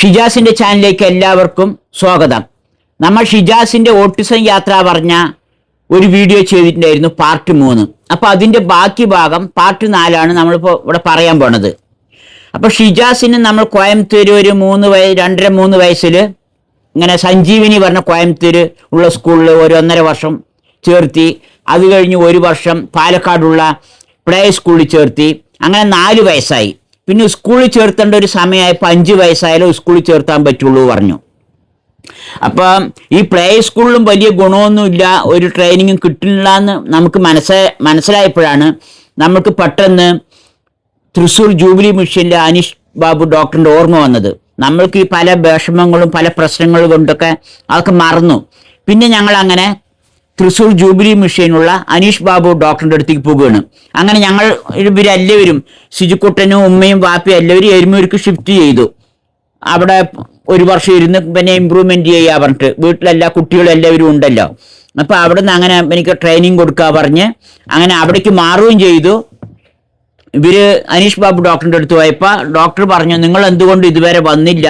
ഷിജാസിന്റെ ചാനലിലേക്ക് എല്ലാവർക്കും സ്വാഗതം. നമ്മൾ ഷിജാസിന്റെ ഓട്ടിസം യാത്ര പറഞ്ഞ ഒരു വീഡിയോ ചെയ്തിട്ടുണ്ടായിരുന്നു പാർട്ട് മൂന്ന്. അപ്പോൾ അതിന്റെ ബാക്കി ഭാഗം പാർട്ട് നാലാണ് നമ്മളിപ്പോൾ ഇവിടെ പറയാൻ പോണത്. അപ്പോൾ ഷിജാസിന് നമ്മൾ കോയമ്പത്തൂർ ഒരു മൂന്ന് വയ രണ്ടര മൂന്ന് വയസ്സിൽ ഇങ്ങനെ സഞ്ജീവിനി പറഞ്ഞ കോയമ്പത്തൂർ ഉള്ള സ്കൂളിൽ ഒരു ഒന്നര വർഷം ചേർത്തി. അത് കഴിഞ്ഞ് ഒരു വർഷം പാലക്കാടുള്ള പ്ലേ സ്കൂളിൽ ചേർത്തി. അങ്ങനെ നാല് വയസ്സായി. പിന്നെ സ്കൂളിൽ ചേർത്തേണ്ട ഒരു സമയമായപ്പോൾ അഞ്ച് വയസ്സായാലും സ്കൂളിൽ ചേർത്താൻ പറ്റുള്ളൂ പറഞ്ഞു. അപ്പം ഈ പ്ലേ സ്കൂളിലും വലിയ ഗുണമൊന്നുമില്ല ഒരു ട്രെയിനിങ്ങും കിട്ടില്ല എന്ന് നമുക്ക് മനസ്സ മനസ്സിലായപ്പോഴാണ് നമുക്ക് പെട്ടെന്ന് തൃശ്ശൂർ ജൂബിലി മിഷനിലെ അനീഷ് ബാബു ഡോക്ടറിന്റെ ഓർമ്മ വന്നത്. നമ്മൾക്ക് ഈ പല വിഷമങ്ങളും പല പ്രശ്നങ്ങളും കൊണ്ടൊക്കെ അതൊക്കെ മറന്നു. പിന്നെ ഞങ്ങൾ അങ്ങനെ തൃശ്ശൂർ ജൂബിലി മിഷനുള്ള അനീഷ് ബാബു ഡോക്ടറിന്റെ അടുത്തേക്ക് പോവുകയാണ് അങ്ങനെ ഞങ്ങൾ ഇവരെല്ലാവരും ശുചിക്കുട്ടനും ഉമ്മയും വാപ്പയും എല്ലാവരും എരുമൂർക്ക് ഷിഫ്റ്റ് ചെയ്തു. അവിടെ ഒരു വർഷം ഇരുന്ന് പിന്നെ ഇമ്പ്രൂവ്മെന്റ് ചെയ്യാ പറഞ്ഞിട്ട്. വീട്ടിലെല്ലാ കുട്ടികളും എല്ലാവരും ഉണ്ടല്ലോ. അപ്പൊ അവിടെ നിന്ന് അങ്ങനെ എനിക്ക് ട്രെയിനിങ് കൊടുക്കുക പറഞ്ഞ് അങ്ങനെ അവിടേക്ക് മാറുകയും ചെയ്തു. ഇവർ അനീഷ് ബാബു ഡോക്ടറിന്റെ അടുത്ത് പോയപ്പോൾ ഡോക്ടർ പറഞ്ഞു നിങ്ങൾ എന്തുകൊണ്ട് ഇതുവരെ വന്നില്ല?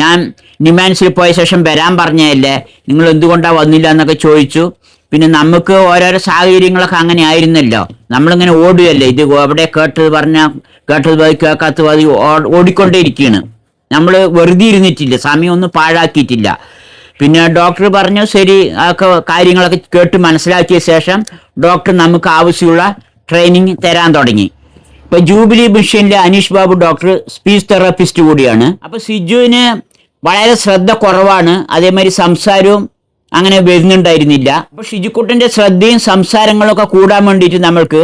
ഞാൻ നിമാൻസിൽ പോയ ശേഷം വരാൻ പറഞ്ഞതല്ലേ? നിങ്ങൾ എന്തുകൊണ്ടാണ് വന്നില്ല? എന്നൊക്കെ ചോദിച്ചു. പിന്നെ നമുക്ക് ഓരോരോ സാഹചര്യങ്ങളൊക്കെ അങ്ങനെ ആയിരുന്നല്ലോ. നമ്മളിങ്ങനെ ഓടുകയല്ലേ? ഇത് അവിടെ കേട്ടത് പറഞ്ഞ കേട്ടത് പോയി കേൾക്കാത്തത് ഓ- ഓടിക്കൊണ്ടേയിരിക്കുകയാണ് നമ്മൾ വെറുതെ ഇരുന്നിട്ടില്ല സമയം ഒന്നും പാഴാക്കിയിട്ടില്ല. പിന്നെ ഡോക്ടർ പറഞ്ഞു ശരി ഒക്കെ കാര്യങ്ങളൊക്കെ കേട്ട് മനസ്സിലാക്കിയ ശേഷം ഡോക്ടർ നമുക്ക് ആവശ്യമുള്ള ട്രെയിനിങ് തരാൻ തുടങ്ങി. ഇപ്പൊ jubilee മിഷനിലെ Aneesh Babu doctor speech therapist കൂടിയാണ്. അപ്പൊ സിജുവിന് വളരെ ശ്രദ്ധ കുറവാണ്. അതേമാതിരി സംസാരവും അങ്ങനെ വരുന്നുണ്ടായിരുന്നില്ല. അപ്പൊ ഷിജുക്കുട്ടിന്റെ ശ്രദ്ധയും സംസാരങ്ങളും ഒക്കെ കൂടാൻ വേണ്ടിയിട്ട് നമ്മൾക്ക്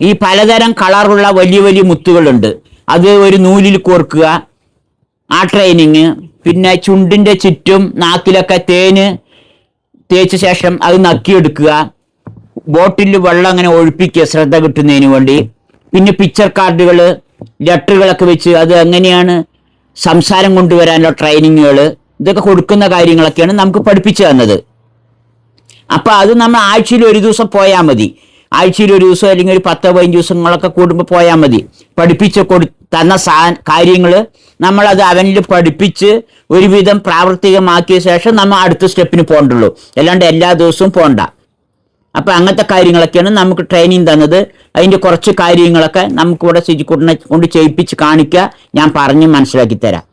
ഈ പലതരം കളറുള്ള വലിയ വലിയ മുത്തുകളുണ്ട്. അത് ഒരു നൂലിൽ കോർക്കുക ആ ട്രെയിനിങ് പിന്നെ ചുണ്ടിന്റെ ചുറ്റും നാക്കിലൊക്കെ തേന് തേച്ച ശേഷം അത് നക്കിയെടുക്കുക ബോട്ടിൽ വെള്ളം അങ്ങനെ ഒഴിപ്പിക്കുക ശ്രദ്ധ കിട്ടുന്നതിന് വേണ്ടി. പിന്നെ പിക്ചർ കാർഡുകൾ ലെറ്ററുകളൊക്കെ വെച്ച് അത് എങ്ങനെയാണ് സംസാരം കൊണ്ടുവരാനുള്ള ട്രെയിനിങ്ങുകൾ ഇതൊക്കെ കൊടുക്കുന്ന കാര്യങ്ങളൊക്കെയാണ് നമുക്ക് പഠിപ്പിച്ചു തന്നത്. അപ്പൊ അത് നമ്മൾ ആഴ്ചയിൽ ഒരു ദിവസം പോയാൽ മതി. ആഴ്ചയിൽ ഒരു ദിവസം അല്ലെങ്കിൽ ഒരു പത്തോ പതിനഞ്ച് ദിവസങ്ങളൊക്കെ കൂടുമ്പോൾ പോയാൽ മതി. പഠിപ്പിച്ച് കൊടു തന്ന സാ കാര്യങ്ങൾ നമ്മളത് അവനിൽ പഠിപ്പിച്ച് ഒരുവിധം പ്രാവർത്തികമാക്കിയ ശേഷം നമ്മൾ അടുത്ത സ്റ്റെപ്പിന് പോകണ്ടുള്ളൂ. അല്ലാണ്ട് എല്ലാ ദിവസവും പോകണ്ട അപ്പം അങ്ങനത്തെ കാര്യങ്ങളൊക്കെയാണ് നമുക്ക് ട്രെയിനിങ് തന്നത്. അതിന്റെ കുറച്ച് കാര്യങ്ങളൊക്കെ നമുക്കിവിടെ ശുചിക്കുട്ടിനെ കൊണ്ട് ചെയ്യിപ്പിച്ച് കാണിക്കുക ഞാൻ പറഞ്ഞ് മനസ്സിലാക്കി തരാം.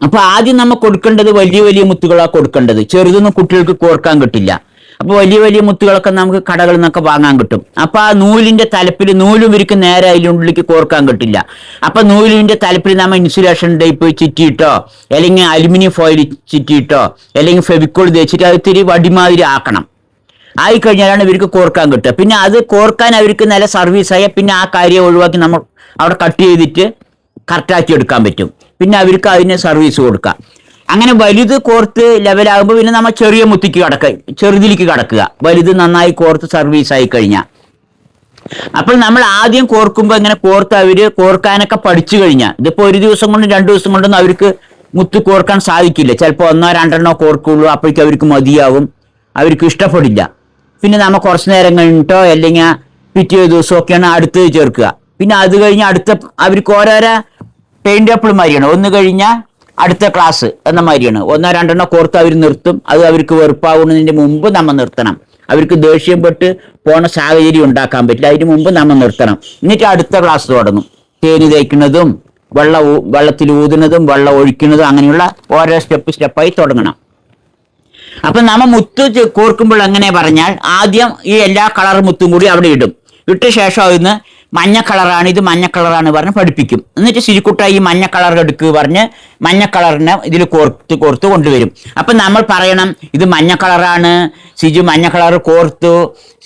അപ്പോൾ ആദ്യം നമ്മൾ കൊടുക്കേണ്ടത് വലിയ വലിയ മുത്തുകളാണ് കൊടുക്കേണ്ടത്. ചെറുതൊന്നും കുട്ടികൾക്ക് കോർക്കാൻ കിട്ടില്ല. അപ്പൊ വലിയ വലിയ മുത്തുകളൊക്കെ നമുക്ക് കടകളിൽ നിന്നൊക്കെ വാങ്ങാൻ കിട്ടും. അപ്പൊ ആ നൂലിന്റെ തലപ്പിൽ നൂലും ഇവർക്ക് നേരെ അതിനുള്ളിലേക്ക് കോർക്കാൻ കിട്ടില്ല. അപ്പൊ നൂലിന്റെ തലപ്പിൽ നമ്മൾ ഇൻസുലേഷൻ ടൈപ്പ് ചുറ്റിയിട്ടോ അല്ലെങ്കിൽ അലുമിനിയം ഫോയിൽ ചുറ്റിയിട്ടോ അല്ലെങ്കിൽ ഫെവിക്കോൾ തേച്ചിട്ട് അത് ഇത്തിരി വടിമാതിരി ആക്കണം. ആയി കഴിഞ്ഞാലാണ് ഇവർക്ക് കോർക്കാൻ കിട്ടുക. പിന്നെ അത് കോർക്കാൻ അവർക്ക് നല്ല സർവീസായ പിന്നെ ആ കാര്യം ഒഴിവാക്കി നമ്മൾ അവിടെ കട്ട് ചെയ്തിട്ട് കറക്റ്റാക്കി എടുക്കാൻ പറ്റും. പിന്നെ അവർക്ക് അതിന് സർവീസ് കൊടുക്കാം. അങ്ങനെ വലുത് കോർത്ത് ലെവലാകുമ്പോൾ പിന്നെ നമ്മൾ ചെറിയ മുത്തിക്ക് കടക്കുക ചെറുതിലേക്ക് കടക്കുക. വലുത് നന്നായി കോർത്ത് സർവീസ് ആയി കഴിഞ്ഞാൽ അപ്പോൾ നമ്മൾ ആദ്യം കോർക്കുമ്പോൾ ഇങ്ങനെ കോർത്ത് അവർ കോർക്കാനൊക്കെ പഠിച്ചു കഴിഞ്ഞാൽ ഇതിപ്പോൾ ഒരു ദിവസം കൊണ്ടും രണ്ടു ദിവസം കൊണ്ടൊന്നും അവർക്ക് മുത്ത് കോർക്കാൻ സാധിക്കില്ല. ചിലപ്പോൾ ഒന്നോ രണ്ടെണ്ണോ കോർക്കുള്ളൂ അപ്പോഴേക്കും അവർക്ക് മതിയാവും. അവർക്ക് ഇഷ്ടപ്പെടില്ല. പിന്നെ നമ്മൾ കുറച്ച് നേരം കഴിഞ്ഞിട്ടോ അല്ലെങ്കിൽ പിറ്റേ ദിവസമൊക്കെയാണ് അടുത്തത് ചേർക്കുക. പിന്നെ അത് കഴിഞ്ഞ് അടുത്ത അവർക്ക് ഓരോരോ മാറിയാണ് ഒന്ന് കഴിഞ്ഞാൽ അടുത്ത ക്ലാസ് എന്ന മാതിരിയാണ്. ഒന്നോ രണ്ടെണ്ണോ കോർത്ത് അവർ നിർത്തും. അത് അവർക്ക് വെറുപ്പാവുന്നതിന് മുമ്പ് നമ്മൾ നിർത്തണം. അവർക്ക് ദേഷ്യം പെട്ട് പോണ സാഹചര്യം ഉണ്ടാക്കാൻ പറ്റില്ല. അതിന് മുമ്പ് നമ്മൾ നിർത്തണം. എന്നിട്ട് അടുത്ത ക്ലാസ് തുടങ്ങും. തേന് തേക്കുന്നതും വെള്ളം വെള്ളത്തിൽ ഊതുന്നതും വെള്ളം ഒഴിക്കുന്നതും അങ്ങനെയുള്ള ഓരോ സ്റ്റെപ്പ് സ്റ്റെപ്പായി തുടങ്ങണം. അപ്പൊ നമ്മ മുത്ത് കോർക്കുമ്പോൾ എങ്ങനെ പറഞ്ഞാൽ ആദ്യം ഈ എല്ലാ കളർ മുത്തും കൂടി അവിടെ ഇടും. ഇട്ട ശേഷം അതിന് മഞ്ഞ കളറാണ് ഇത് മഞ്ഞ കളറാണ് പറഞ്ഞ് പഠിപ്പിക്കും. എന്നിട്ട് ശരിക്കുട്ട ഈ മഞ്ഞ കളർ എടുക്കുക പറഞ്ഞ് മഞ്ഞ കളറിനെ ഇതിൽ കോർത്ത് കോർത്ത് കൊണ്ടുവരും. അപ്പൊ നമ്മൾ പറയണം ഇത് മഞ്ഞ കളറാണ് സിജു മഞ്ഞ കളർ കോർത്തു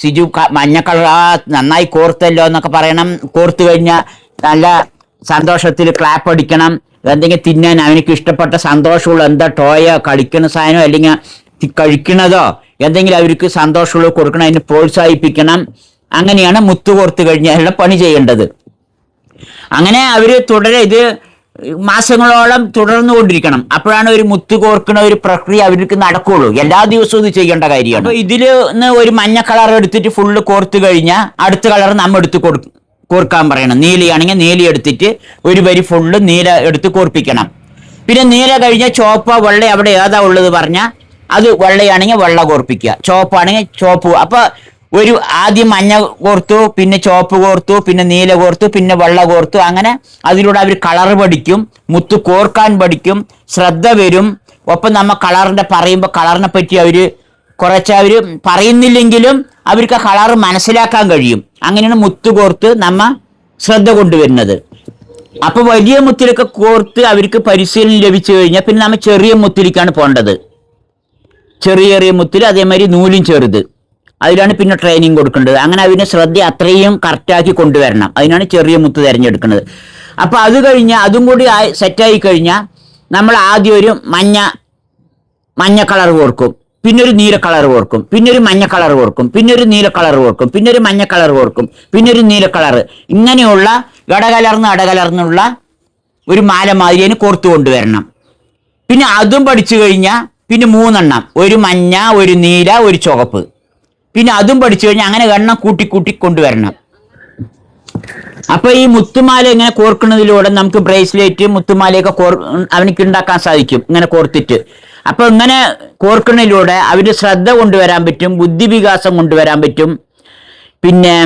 സിജു മഞ്ഞ കളർ ആ നന്നായി കോർത്തല്ലോ എന്നൊക്കെ പറയണം. കോർത്തു കഴിഞ്ഞാൽ നല്ല സന്തോഷത്തിൽ ക്ലാപ്പ് അടിക്കണം. എന്തെങ്കിലും തിന്നാൻ അവനക്ക് ഇഷ്ടപ്പെട്ട സന്തോഷമുള്ള എന്താ ടോയോ കളിക്കുന്ന സാധനമോ അല്ലെങ്കിൽ കഴിക്കണതോ എന്തെങ്കിലും അവർക്ക് സന്തോഷമുള്ള കൊടുക്കണം അതിന് പ്രോത്സാഹിപ്പിക്കണം. അങ്ങനെയാണ് മുത്തു കോർത്ത് കഴിഞ്ഞാലുള്ള പണി ചെയ്യേണ്ടത്. അങ്ങനെ അവർ തുടരെ ഇത് മാസങ്ങളോളം തുടർന്നുകൊണ്ടിരിക്കണം. അപ്പോഴാണ് ഒരു മുത്തു കോർക്കുന്ന ഒരു പ്രക്രിയ അവർക്ക് നടക്കുകയുള്ളൂ എല്ലാ ദിവസവും ഇത് ചെയ്യേണ്ട കാര്യമാണ്. ഇതിൽ ഇതിൽ നിന്ന് ഒരു മഞ്ഞ കളർ എടുത്തിട്ട് ഫുള്ള് കോർത്ത് കഴിഞ്ഞാൽ അടുത്ത കളർ നമ്മൾ എടുത്ത് കൊടു കോർക്കാൻ പറയണം. നീലയാണെങ്കിൽ നീല എടുത്തിട്ട് ഒരു വരി ഫുള്ള് നീല എടുത്ത് കോർപ്പിക്കണം. പിന്നെ നീല കഴിഞ്ഞാൽ ചോപ്പ വെള്ള അവിടെ ഏതാ ഉള്ളത് പറഞ്ഞാൽ അത് വെള്ളയാണെങ്കിൽ വെള്ള കോർപ്പിക്കുക. ചോപ്പാണെങ്കിൽ ചോപ്പ് അപ്പൊ ഒരു ആദ്യം മഞ്ഞ കോർത്തു പിന്നെ ചുവപ്പ് കോർത്തു പിന്നെ നീല കോർത്തു പിന്നെ വെള്ള കോർത്തു. അങ്ങനെ അതിലൂടെ അവർ കളർ പഠിക്കും മുത്ത് കോർക്കാൻ പഠിക്കും ശ്രദ്ധ വരും. ഒപ്പം നമ്മ കളറിന്റെ പറയുമ്പോൾ കളറിനെ പറ്റി അവർ കുറച്ച് അവർ പറയുന്നില്ലെങ്കിലും അവർക്ക് ആ കളർ മനസ്സിലാക്കാൻ കഴിയും. അങ്ങനെയാണ് മുത്ത് കോർത്ത് നമ്മ ശ്രദ്ധ കൊണ്ടുവരുന്നത്. അപ്പൊ വലിയ മുത്തിലൊക്കെ കോർത്ത് അവർക്ക് പരിശീലനം ലഭിച്ചു കഴിഞ്ഞാൽ പിന്നെ നമ്മ ചെറിയ മുത്തിലേക്കാണ് പോകേണ്ടത്. ചെറിയ ചെറിയ മുത്തിൽ അതേമാതിരി നൂലും ചെറുത്. അതിലാണ് പിന്നെ ട്രെയിനിങ് കൊടുക്കേണ്ടത്. അങ്ങനെ അതിന് ശ്രദ്ധ അത്രയും കറക്റ്റാക്കി കൊണ്ടുവരണം. അതിനാണ് ചെറിയ മുത്ത് തിരഞ്ഞെടുക്കുന്നത്. അപ്പോൾ അത് കഴിഞ്ഞാൽ അതും കൂടി ആയി സെറ്റായി കഴിഞ്ഞാൽ നമ്മൾ ആദ്യം ഒരു മഞ്ഞ മഞ്ഞ കളർ കോർക്കും പിന്നെ ഒരു നീല കളർ കോർക്കും പിന്നെ ഒരു മഞ്ഞ കളർ കോർക്കും പിന്നെ ഒരു നീല കളർ കോർക്കും പിന്നെ ഒരു മഞ്ഞ കളർ കോർക്കും പിന്നെ ഒരു നീല കളർ ഇങ്ങനെയുള്ള ഇടകലർന്ന് ഇടകലർന്നുള്ള ഒരു മാല മാതിരി അതിന് കോർത്തു കൊണ്ടുവരണം. പിന്നെ അതും പഠിച്ചു കഴിഞ്ഞാൽ പിന്നെ മൂന്നെണ്ണം. ഒരു മഞ്ഞ ഒരു നീല ഒരു ചുവപ്പ്. പിന്നെ അതും പഠിച്ചു കഴിഞ്ഞാൽ അങ്ങനെ എണ്ണം കൂട്ടി കൂട്ടി കൊണ്ടുവരണം. അപ്പൊ ഈ മുത്തുമാല ഇങ്ങനെ കോർക്കുന്നതിലൂടെ നമുക്ക് ബ്രേസ്ലെറ്റ് മുത്തുമാലയൊക്കെ കോർ അവനിക്ക് ഉണ്ടാക്കാൻ സാധിക്കും. ഇങ്ങനെ കോർത്തിട്ട്. അപ്പൊ ഇങ്ങനെ കോർക്കുന്നതിലൂടെ അവർ ശ്രദ്ധ കൊണ്ടുവരാൻ പറ്റും ബുദ്ധി വികാസം കൊണ്ടുവരാൻ പറ്റും. പിന്നെ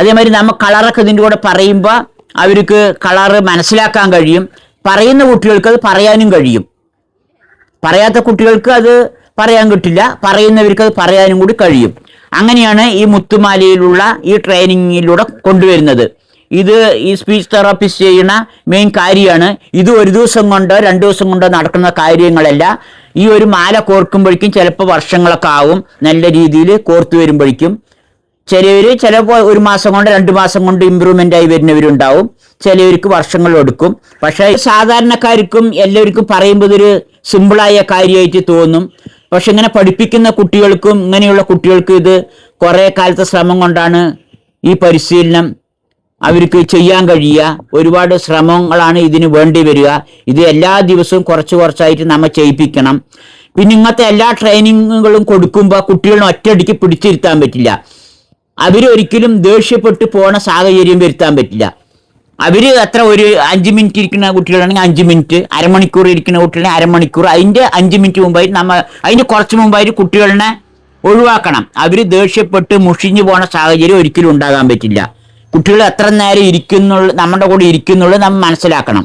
അതേമാതിരി നമ്മൾ കളറൊക്കെ ഇതിന്റെ കൂടെ പറയുമ്പോൾ അവർക്ക് കളറ് മനസ്സിലാക്കാൻ കഴിയും. പറയുന്ന കുട്ടികൾക്ക് അത് പറയാനും കഴിയും. പറയാത്ത കുട്ടികൾക്ക് അത് പറയാൻ കിട്ടില്ല. പറയുന്നവർക്ക് അത് പറയാനും കൂടി കഴിയും. അങ്ങനെയാണ് ഈ മുത്തുമാലയിലുള്ള ഈ ട്രെയിനിങ്ങിലൂടെ കൊണ്ടുവരുന്നത്. ഇത് ഈ സ്പീച്ച് തെറാപ്പിസ്റ്റ് ചെയ്യുന്ന മെയിൻ കാര്യമാണ്. ഇത് ഒരു ദിവസം കൊണ്ടോ രണ്ട് ദിവസം കൊണ്ടോ നടക്കുന്ന കാര്യങ്ങളല്ല. ഈ ഒരു മാല കോർക്കുമ്പോഴേക്കും ചിലപ്പോൾ വർഷങ്ങളൊക്കെ ആവും. നല്ല രീതിയിൽ കോർത്തു വരുമ്പോഴേക്കും. ചിലവർ ചിലപ്പോൾ ഒരു മാസം കൊണ്ട് രണ്ട് മാസം കൊണ്ട് ഇമ്പ്രൂവ്മെന്റ് ആയി വരുന്നവരുണ്ടാവും. ചിലവർക്ക് വർഷങ്ങൾ എടുക്കും. പക്ഷേ സാധാരണക്കാർക്കും എല്ലാവർക്കും പറയുമ്പോൾ ഇതൊരു സിമ്പിളായ കാര്യമായിട്ട് തോന്നും. പക്ഷെ ഇങ്ങനെ പഠിപ്പിക്കുന്ന കുട്ടികൾക്കും ഇങ്ങനെയുള്ള കുട്ടികൾക്കും ഇത് കുറേ കാലത്തെ ശ്രമം കൊണ്ടാണ് ഈ പരിശീലനം അവർക്ക് ചെയ്യാൻ കഴിയുക. ഒരുപാട് ശ്രമങ്ങളാണ് ഇതിന് വേണ്ടി വരിക. ഇത് എല്ലാ ദിവസവും കുറച്ച് കുറച്ചായിട്ട് നമ്മൾ ചെയ്യിപ്പിക്കണം. പിന്നെ ഇങ്ങനത്തെ എല്ലാ ട്രെയിനിങ്ങുകളും കൊടുക്കുമ്പോൾ കുട്ടികളെ ഒറ്റയടിക്ക് പിടിച്ചിരുത്താൻ പറ്റില്ല. അവരൊരിക്കലും ദേഷ്യപ്പെട്ട് പോണ സാഹചര്യം വരുത്താൻ പറ്റില്ല. അവർ അത്ര ഒരു അഞ്ച് മിനിറ്റ് ഇരിക്കുന്ന കുട്ടികളാണെങ്കിൽ അഞ്ച് മിനിറ്റ് അരമണിക്കൂർ ഇരിക്കുന്ന കുട്ടികളാണെങ്കിൽ അരമണിക്കൂർ. അതിന്റെ അഞ്ച് മിനിറ്റ് മുമ്പായിട്ട് നമ്മൾ അതിന്റെ കുറച്ച് മുമ്പായിട്ട് കുട്ടികളെ ഒഴിവാക്കണം. അവർ ദേഷ്യപ്പെട്ട് മുഷിഞ്ഞു പോണ സാഹചര്യം ഒരിക്കലും ഉണ്ടാകാൻ പറ്റില്ല. കുട്ടികൾ എത്ര നേരം ഇരിക്കുന്നുള്ള നമ്മുടെ കൂടെ ഇരിക്കുന്നുള്ളൂ നമ്മൾ മനസ്സിലാക്കണം.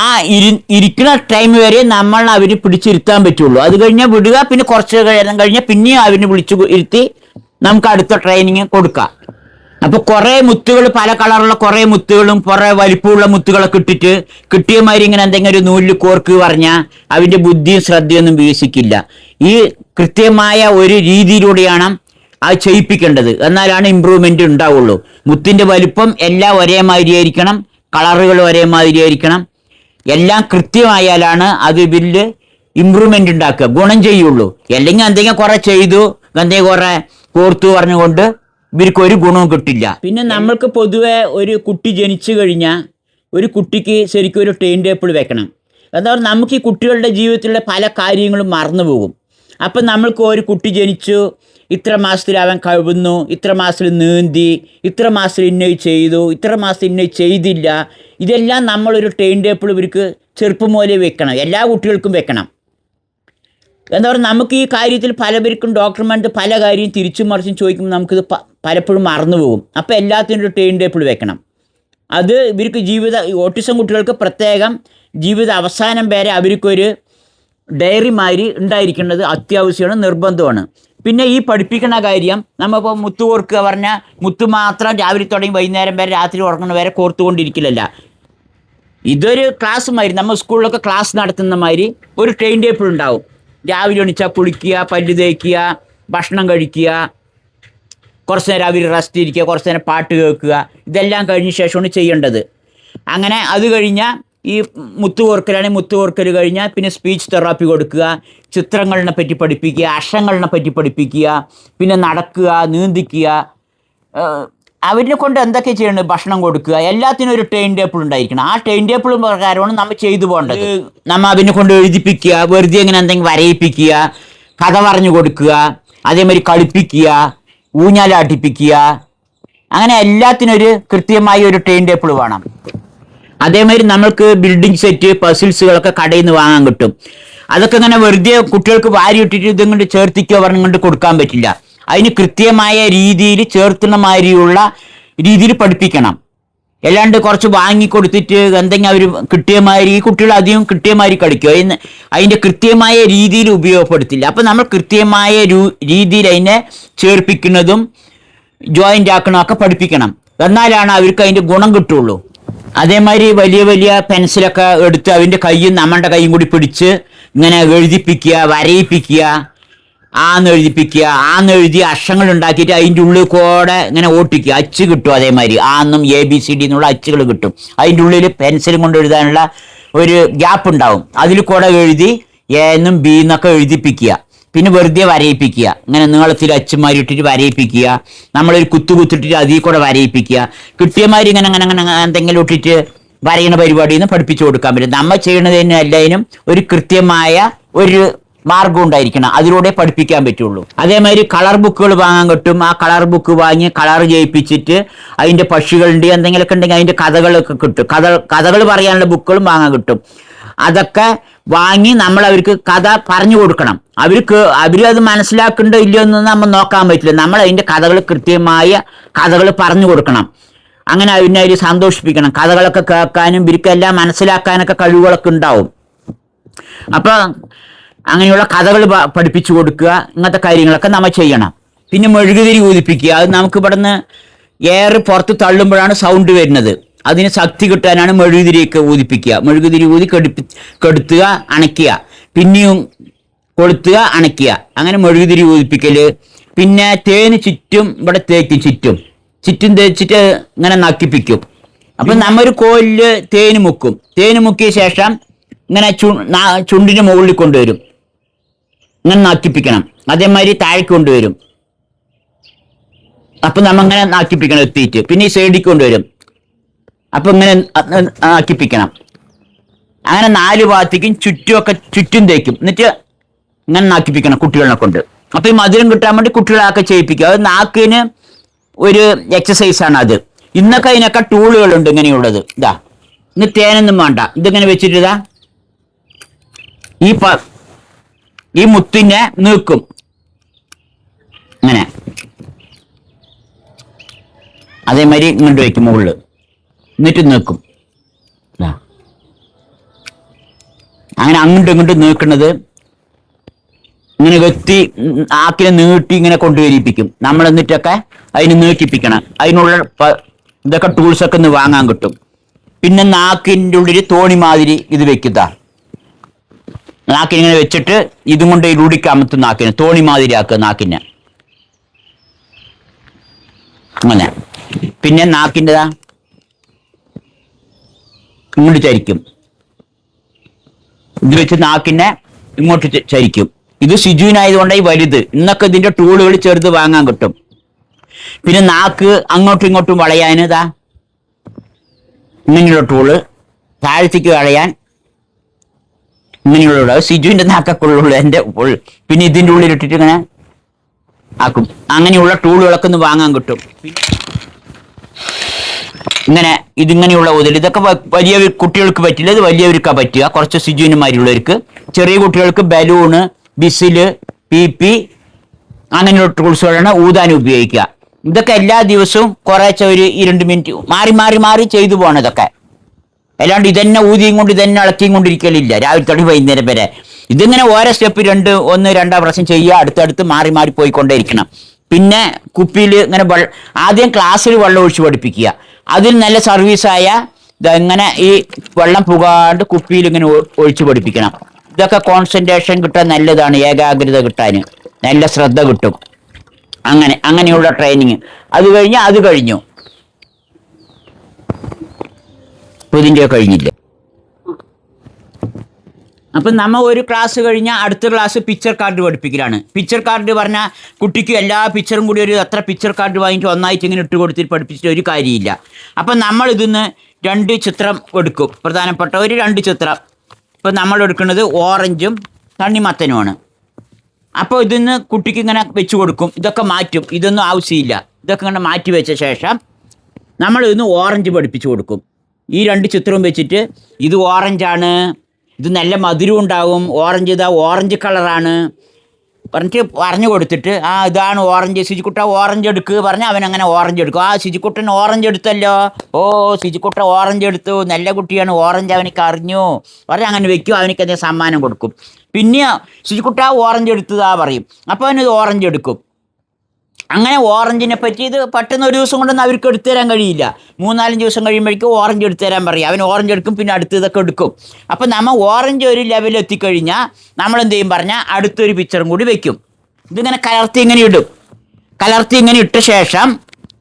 ആ ഇരി ഇരിക്കുന്ന ടൈം വരെ നമ്മൾ അവർ പിടിച്ചിരുത്താൻ പറ്റുള്ളൂ. അത് കഴിഞ്ഞാൽ വിടുക പിന്നെ കുറച്ച് കഴിഞ്ഞാൽ പിന്നെയും അവന് വിളിച്ചു ഇരുത്തി നമുക്ക് അടുത്ത ട്രെയിനിങ് കൊടുക്കാം. അപ്പൊ കുറെ മുത്തുകൾ പല കളറുള്ള കുറെ മുത്തുകളും കുറെ വലിപ്പമുള്ള മുത്തുകളൊക്കെ ഇട്ടിട്ട് കിട്ടിയ മാതിരി ഇങ്ങനെ എന്തെങ്കിലും ഒരു നൂലിൽ കോർക്ക് പറഞ്ഞാൽ അവന്റെ ബുദ്ധിയും ശ്രദ്ധയൊന്നും വികസിക്കില്ല. ഈ കൃത്യമായ ഒരു രീതിയിലൂടെയാണ് അത് ചെയ്യിപ്പിക്കേണ്ടത്. എന്നാലാണ് ഇമ്പ്രൂവ്മെന്റ് ഉണ്ടാവുള്ളൂ. മുത്തിന്റെ വലിപ്പം എല്ലാം ഒരേ മാതിരിയായിരിക്കണം കളറുകൾ ഒരേ മാതിരിയായിരിക്കണം എല്ലാം കൃത്യമായാലാണ് അത് ബില്ല് ഇമ്പ്രൂവ്മെന്റ് ഉണ്ടാക്കുക. ഗുണം ചെയ്യുള്ളൂ. അല്ലെങ്കിൽ എന്തെങ്കിലും കുറെ ചെയ്തു എന്തെങ്കിലും കുറെ കോർത്തു പറഞ്ഞുകൊണ്ട് ഇവർക്ക് ഒരു ഗുണവും കിട്ടില്ല. പിന്നെ നമ്മൾക്ക് പൊതുവെ ഒരു കുട്ടി ജനിച്ചു കഴിഞ്ഞാൽ ഒരു കുട്ടിക്ക് ശരിക്കും ഒരു ടൈം ടേബിൾ വെക്കണം. പറയുക നമുക്ക് ഈ കുട്ടികളുടെ ജീവിതത്തിലുള്ള പല കാര്യങ്ങളും മറന്നു പോകും. അപ്പം നമ്മൾക്ക് ഒരു കുട്ടി ജനിച്ചു ഇത്ര മാസത്തിൽ അവൻ കഴിവുന്നു ഇത്ര മാസത്തിൽ നീന്തി ഇത്ര മാസത്തിൽ ഇന്നയി ചെയ്തു ഇത്ര മാസത്തിൽ ഇന്നയി ചെയ്തില്ല. ഇതെല്ലാം നമ്മളൊരു ടൈം ടേബിൾ ഇവർക്ക് ചെറുപ്പം മുതലേ വെക്കണം. എല്ലാ കുട്ടികൾക്കും വെക്കണം. എന്താ പറയുക നമുക്ക് ഈ കാര്യത്തിൽ പലവർക്കും ഡോക്ടർമാരുടെ പല കാര്യം തിരിച്ചും മറിച്ചും ചോദിക്കുമ്പോൾ നമുക്കിത് പലപ്പോഴും മറന്നു പോകും. അപ്പോൾ എല്ലാത്തിനും ഒരു ടേൺ ടേബിൾ വെക്കണം. അത് ഇവർക്ക് ജീവിത ഓട്ടിസം കുട്ടികൾക്ക് പ്രത്യേകം ജീവിത അവസാനം വരെ അവർക്കൊരു ഡയറി മാതിരി ഉണ്ടായിരിക്കേണ്ടത് അത്യാവശ്യമാണ് നിർബന്ധമാണ്. പിന്നെ ഈ പഠിപ്പിക്കുന്ന കാര്യം നമ്മളിപ്പോൾ മുത്തു കോർക്കുക പറഞ്ഞാൽ മുത്തു മാത്രം രാവിലെ തുടങ്ങി വൈകുന്നേരം വരെ രാത്രി ഉറങ്ങുന്ന വരെ കോർത്തുകൊണ്ടിരിക്കില്ലല്ല ഇതൊരു ക്ലാസ് മാതിരി നമ്മൾ സ്കൂളിലൊക്കെ ക്ലാസ് നടത്തുന്ന മാതിരി ഒരു ട്രെയിൻ ടേബിൾ ഉണ്ടാവും. രാവിലെ എണീച്ചാൽ കുളിക്കുക പല്ല് തേക്കുക ഭക്ഷണം കഴിക്കുക കുറച്ച് നേരം അവർ റെസ്റ്റ് ഇരിക്കുക കുറച്ച് നേരം പാട്ട് കേൾക്കുക ഇതെല്ലാം കഴിഞ്ഞ ശേഷമാണ് ചെയ്യേണ്ടത്. അങ്ങനെ അത് കഴിഞ്ഞാൽ ഈ മുത്തു കോർക്കലാണെങ്കിൽ മുത്തു കോർക്കൽ കഴിഞ്ഞാൽ പിന്നെ സ്പീച്ച് തെറാപ്പി കൊടുക്കുക ചിത്രങ്ങളിനെ പറ്റി പഠിപ്പിക്കുക അക്ഷരങ്ങളിനെ പറ്റി പഠിപ്പിക്കുക പിന്നെ നടക്കുക നീന്തിക്കുക അവരിനെ കൊണ്ട് എന്തൊക്കെ ചെയ്യണം ഭക്ഷണം കൊടുക്കുക. എല്ലാത്തിനും ഒരു ടൈം ടേബിൾ ഉണ്ടായിരിക്കണം. ആ ടൈം ടേബിൾ പ്രകാരമാണ് നമ്മൾ ചെയ്തു പോകേണ്ടത്. നമ്മൾ അവനെ കൊണ്ട് എഴുതിപ്പിക്കുക വെറുതെ എങ്ങനെ എന്തെങ്കിലും വരയിപ്പിക്കുക കഥ പറഞ്ഞു കൊടുക്കുക അതേമാതിരി കളിപ്പിക്കുക ഊഞ്ഞാലാട്ടിപ്പിക്കുക. അങ്ങനെ എല്ലാത്തിനും ഒരു കൃത്യമായ ഒരു ടൈം ടേബിൾ വേണം. അതേമാതിരി നമ്മൾക്ക് ബിൽഡിംഗ് സെറ്റ് പസിൽസുകളൊക്കെ കടയിൽ നിന്ന് വാങ്ങാൻ കിട്ടും. അതൊക്കെ ഇങ്ങനെ വെറുതെ കുട്ടികൾക്ക് വാരി ഇട്ടിട്ട് ഇതും കൊണ്ട് ചേർത്തിക്കോ പറഞ്ഞുകൊണ്ട് കൊടുക്കാൻ പറ്റില്ല. അതിന് കൃത്യമായ രീതിയിൽ ചേർത്തുന്ന മാതിരിയുള്ള രീതിയിൽ പഠിപ്പിക്കണം. അല്ലാണ്ട് കുറച്ച് വാങ്ങിക്കൊടുത്തിട്ട് എന്തെങ്കിലും അവർ കിട്ടിയ മാതിരി ഈ കുട്ടികൾ അധികം മാതിരി കളിക്കും. അതിന് അതിന്റെ കൃത്യമായ രീതിയിൽ ഉപയോഗപ്പെടുത്തില്ല. അപ്പം നമ്മൾ കൃത്യമായ രീതിയിൽ അതിനെ ചേർപ്പിക്കുന്നതും ജോയിന്റ് ആക്കണമൊക്കെ പഠിപ്പിക്കണം. എന്നാലാണ് അവർക്ക് അതിന്റെ ഗുണം കിട്ടുള്ളൂ. അതേമാതിരി വലിയ വലിയ പെൻസിലൊക്കെ എടുത്ത് അവന്റെ കൈയും നമ്മളുടെ കൈയും കൂടി പിടിച്ച് ഇങ്ങനെ എഴുതിപ്പിക്കുക വരയിപ്പിക്കുക. ആന്ന് എഴുതിപ്പിക്കുക ആന്ന് എഴുതി അക്ഷങ്ങൾ ഉണ്ടാക്കിയിട്ട് അതിന്റെ ഉള്ളിൽ കൂടെ ഇങ്ങനെ ഓട്ടിക്കുക. അച്ച് കിട്ടും അതേമാതിരി. ആന്നും എ ബി സി ഡി എന്നുള്ള അച്ചുകൾ കിട്ടും. അതിന്റെ ഉള്ളിൽ പെൻസിലും കൊണ്ട് എഴുതാനുള്ള ഒരു ഗ്യാപ്പ് ഉണ്ടാവും. അതിൽ കൂടെ എഴുതി എ എന്നും ബി എന്നൊക്കെ എഴുതിപ്പിക്കുക. പിന്നെ വെറുതെ വരയിപ്പിക്കുക. ഇങ്ങനെ നീളത്തിൽ അച്ചുമാരി ഇട്ടിട്ട് വരയിപ്പിക്കുക. നമ്മളൊരു കുത്തു കുത്തിട്ടിട്ട് അതിൽ കൂടെ വരയിപ്പിക്കുക. കിട്ടിയമാതിരി ഇങ്ങനെ അങ്ങനെ അങ്ങനെ എന്തെങ്കിലും ഇട്ടിട്ട് വരയണ പരിപാടിയിൽ നിന്ന് പഠിപ്പിച്ചു കൊടുക്കാൻ പറ്റും. നമ്മൾ ചെയ്യുന്നതിന് എല്ലാതിനും ഒരു കൃത്യമായ ഒരു മാർഗം ഉണ്ടായിരിക്കണം. അതിലൂടെ പഠിപ്പിക്കാൻ പറ്റുള്ളൂ. അതേമാതിരി കളർ ബുക്കുകൾ വാങ്ങാൻ കിട്ടും. ആ കളർ ബുക്ക് വാങ്ങി കളർ ചെയ്യിപ്പിച്ചിട്ട് അതിന്റെ പക്ഷികളുണ്ട് എന്തെങ്കിലുമൊക്കെ ഉണ്ടെങ്കിൽ അതിന്റെ കഥകളൊക്കെ കിട്ടും. കഥ കഥകൾ പറയാനുള്ള ബുക്കുകളും വാങ്ങാൻ കിട്ടും. അതൊക്കെ വാങ്ങി നമ്മൾ അവർക്ക് കഥ പറഞ്ഞു കൊടുക്കണം. അവർക്ക് അവരത് മനസ്സിലാക്കണ്ടോ ഇല്ലയോ എന്ന് നമ്മൾ നോക്കാൻ പറ്റില്ല. നമ്മൾ അതിന്റെ കഥകൾ കൃത്യമായ കഥകൾ പറഞ്ഞു കൊടുക്കണം. അങ്ങനെ അതിനെ അവർ സന്തോഷിപ്പിക്കണം. കഥകളൊക്കെ കേൾക്കാനും ഇവർക്കെല്ലാം മനസ്സിലാക്കാനൊക്കെ കഴിവുകളൊക്കെ ഉണ്ടാവും. അപ്പോൾ അങ്ങനെയുള്ള കഥകൾ പഠിപ്പിച്ചു കൊടുക്കുക ഇങ്ങനത്തെ കാര്യങ്ങളൊക്കെ നമ്മൾ ചെയ്യണം. പിന്നെ മെഴുകുതിരി ഊതിപ്പിക്കുക. അത് നമുക്ക് ഇവിടുന്ന് എയർ പുറത്ത് തള്ളുമ്പോഴാണ് സൗണ്ട് വരുന്നത്. അതിന് ശക്തി കിട്ടാനാണ് മെഴുകുതിരിയൊക്കെ ഊതിപ്പിക്കുക. മെഴുകുതിരി ഊതി കെടുപ്പി കെടുത്തുക അണയ്ക്കുക. പിന്നെയും കൊളുത്തുക അണയ്ക്കുക. അങ്ങനെ മെഴുകുതിരി ഊതിപ്പിക്കൽ പിന്നെ തേന് ചുറ്റും ഇവിടെ തേക്കും ചുറ്റും. ചുറ്റും തേച്ചിട്ട് ഇങ്ങനെ നക്കിപ്പിക്കും. അപ്പം നമ്മൊരു കോലിൽ തേന് മുക്കും. തേന് മുക്കിയ ശേഷം ഇങ്ങനെ ചു ചുണ്ടിന് മുകളിൽ കൊണ്ടുവരും. ഇങ്ങനെ അതേമാതിരി താഴേക്ക് കൊണ്ടുവരും. അപ്പൊ നമ്മങ്ങനെ നാക്കിപ്പിക്കണം എത്തിയിട്ട്. പിന്നെ ഈ സൈഡിൽ കൊണ്ടുവരും. അപ്പൊ ഇങ്ങനെ നാക്കിപ്പിക്കണം അങ്ങനെ നാല് ഭാഗത്തേക്കും ചുറ്റുമൊക്കെ ചുറ്റും തേക്കും. എന്നിട്ട് ഇങ്ങനെ നാക്കിപ്പിക്കണം കുട്ടികളെ കൊണ്ട്. അപ്പൊ ഈ മധുരം കിട്ടാൻ വേണ്ടി കുട്ടികളൊക്കെ ചെയ്യിപ്പിക്കുക അത് നാക്കിന് ഒരു എക്സസൈസ് ആണ് അത്. ഇന്നൊക്കെ അതിനൊക്കെ ടൂളുകളുണ്ട് ഇങ്ങനെയുള്ളത്. ഇതാ. ഇന്ന് തേനൊന്നും വേണ്ട. ഇതിങ്ങനെ വെച്ചിട്ട് ഇതാ? ഈ ഈ മുത്തിനെ നീക്കും. അങ്ങനെ അതേമാതിരി ഇങ്ങോട്ട് വയ്ക്കും മുകളിൽ എന്നിട്ട് നീക്കും. അങ്ങനെ അങ്ങോട്ടും ഇങ്ങോട്ടും നീക്കുന്നത് ഇങ്ങനെ ഉം, ആക്കിനെ നീട്ടി ഇങ്ങനെ കൊണ്ടുവരിപ്പിക്കും നമ്മൾ എന്നിട്ടൊക്കെ അതിന് നീട്ടിപ്പിക്കണം അതിനുള്ള ഇതൊക്കെ ടൂൾസൊക്കെ ഒന്ന് വാങ്ങാൻ കിട്ടും. പിന്നെ നാക്കിന്റെ ഉള്ളിൽ തോണി മാതിരി ഇത് വെക്കുക നാക്കിനിങ്ങനെ വെച്ചിട്ട് ഇതും കൊണ്ട് ഇടുടിക്ക് നാക്കിന്. തോണി നാക്കിനെ. അങ്ങനെ. പിന്നെ നാക്കിന്റെതാ? ഇങ്ങോട്ട് ചരിക്കും. ഇത് വെച്ച് നാക്കിനെ ഇങ്ങോട്ട് ചരിക്കും. ഇത് സിജുവിനായതുകൊണ്ട് ഈ വലുത്. ഇന്നൊക്കെ ഇതിന്റെ ടൂളുകൾ ചെറുത് വാങ്ങാൻ കിട്ടും. പിന്നെ നാക്ക് അങ്ങോട്ടും ഇങ്ങോട്ടും വളയാനിതാ ഇങ്ങനെയുള്ള ടൂൾ. താഴ്ത്തിക്ക് വളയാൻ ഇങ്ങനെയുള്ള സിജുവിന്റെ നാക്കൊക്കെ ഉള്ളൂ എന്റെ ഉൾ- പിന്നെ ഇതിന്റെ ഉള്ളിൽ ഇട്ടിട്ട് ഇങ്ങനെ ആക്കും. അങ്ങനെയുള്ള ടൂളുകളൊക്കെ ഒന്ന് വാങ്ങാൻ കിട്ടും. ഇങ്ങനെ ഇതിങ്ങനെയുള്ള ഉതൽ ഇതൊക്കെ വലിയ കുട്ടികൾക്ക് പറ്റില്ല. ഇത് വലിയവർക്കാ പറ്റുക. കുറച്ച് സിജുവിനുമാരിയുള്ളവർക്ക് ചെറിയ കുട്ടികൾക്ക് ബലൂണ് ബിസിൽ പി പി അങ്ങനെയുള്ള ടൂൾസുകളാണ് ഊതാൻ ഉപയോഗിക്കുക. ഇതൊക്കെ എല്ലാ ദിവസവും കുറേശ്ശെ ഒരു രണ്ട് മിനിറ്റ് മാറി മാറി മാറി ചെയ്തു പോകണം ഇതൊക്കെ. അല്ലാണ്ട് ഇതന്നെ ഊതിയും കൊണ്ട് ഇതന്നെ ഇളക്കിയും കൊണ്ടിരിക്കലില്ല. രാവിലെ തൊട്ട് വൈകുന്നേരം വരെ. ഇതിങ്ങനെ ഓരോ സ്റ്റെപ്പ് രണ്ട് ഒന്ന് രണ്ടാം പ്രാവശ്യം ചെയ്യുക അടുത്തടുത്ത് മാറി മാറി പോയിക്കൊണ്ടേയിരിക്കണം. പിന്നെ കുപ്പിയിൽ ഇങ്ങനെ ആദ്യം ക്ലാസ്സിൽ വെള്ളം ഒഴിച്ച് പഠിപ്പിക്കുക. അതിൽ നല്ല സർവീസായ ഇങ്ങനെ ഈ വെള്ളം പുകാണ്ട് കുപ്പിയിൽ ഇങ്ങനെ ഒഴിച്ച് പഠിപ്പിക്കണം. ഇതൊക്കെ കോൺസെൻട്രേഷൻ കിട്ടാൻ നല്ലതാണ് ഏകാഗ്രത കിട്ടാൻ. നല്ല ശ്രദ്ധ കിട്ടും. അങ്ങനെ അങ്ങനെയുള്ള ട്രെയിനിങ് അത് കഴിഞ്ഞ് അത് കഴിഞ്ഞു. ഇതിന്റെ കഴിഞ്ഞില്ല. അപ്പം നമ്മൾ ഒരു ക്ലാസ് കഴിഞ്ഞാൽ അടുത്ത ക്ലാസ് പിക്ചർ കാർഡ് പഠിപ്പിക്കലാണ്. പിക്ചർ കാർഡ് പറഞ്ഞാൽ കുട്ടിക്ക് എല്ലാ പിക്ചറും കൂടി ഒരു അത്ര പിക്ചർ കാർഡ് വാങ്ങിയിട്ട് ഒന്നായിട്ട് ഇങ്ങനെ ഇട്ട് കൊടുത്തിട്ട് പഠിപ്പിച്ചിട്ട് ഒരു കാര്യമില്ല. അപ്പം നമ്മൾ ഇതിന്ന് രണ്ട് ചിത്രം എടുക്കും. പ്രധാനപ്പെട്ട ഒരു രണ്ട് ചിത്രം. ഇപ്പം നമ്മൾ എടുക്കുന്നത് ഓറഞ്ചും തണ്ണിമത്തനുമാണ്. അപ്പോൾ ഇതിന്ന് കുട്ടിക്ക് ഇങ്ങനെ വെച്ച് കൊടുക്കും. ഇതൊക്കെ മാറ്റും. ഇതൊന്നും ആവശ്യമില്ല. ഇതൊക്കെ ഇങ്ങനെ മാറ്റി വെച്ച ശേഷം നമ്മൾ ഇതിന്ന് ഓറഞ്ച് പഠിപ്പിച്ചു കൊടുക്കും. ഈ രണ്ട് ചിത്രവും വെച്ചിട്ട് ഇത് ഓറഞ്ചാണ് ഇത് നല്ല മധുരം ഉണ്ടാവും ഓറഞ്ച് ഇതാ ഓറഞ്ച് കളറാണ്. പറഞ്ഞിട്ട് പറഞ്ഞു കൊടുത്തിട്ട് ആ ഇതാണ് ഓറഞ്ച് സിജിക്കുട്ട ഓറഞ്ച് എടുക്ക് പറഞ്ഞ് അവൻ അങ്ങനെ ഓറഞ്ച് എടുക്കും. ആ സിജിക്കുട്ടൻ ഓറഞ്ച് എടുത്തല്ലോ. ഓ സിജിക്കുട്ട ഓറഞ്ച് എടുത്തു നല്ല കുട്ടിയാണ് ഓറഞ്ച് അവനിക്ക് അറിഞ്ഞു. പറഞ്ഞ് അങ്ങനെ വെക്കും അവനിക്ക് എന്തെങ്കിലും സമ്മാനം കൊടുക്കും. പിന്നെ സിജിക്കുട്ട ഓറഞ്ച് എടുത്തതാ പറയും. അപ്പോൾ അവനത് ഓറഞ്ച് എടുക്കും. അങ്ങനെ ഓറഞ്ചിനെ പറ്റി ഇത് പെട്ടെന്ന് ഒരു ദിവസം കൊണ്ടൊന്നും അവർക്ക് എടുത്തു തരാൻ കഴിയില്ല. മൂന്നാലഞ്ച് ദിവസം കഴിയുമ്പോഴേക്കും ഓറഞ്ച് എടുത്തു തരാൻ പറയും. അവൻ ഓറഞ്ച് എടുക്കും പിന്നെ അടുത്ത് ഇതൊക്കെ എടുക്കും. അപ്പം നമ്മൾ ഓറഞ്ച് ഒരു ലെവലിൽ എത്തിക്കഴിഞ്ഞാൽ നമ്മൾ എന്ത് ചെയ്യും പറഞ്ഞാൽ അടുത്തൊരു പിക്ചറും കൂടി വെക്കും. ഇതിങ്ങനെ കലർത്തി ഇങ്ങനെ ഇടും. കലർത്തി ഇങ്ങനെ ഇട്ട ശേഷം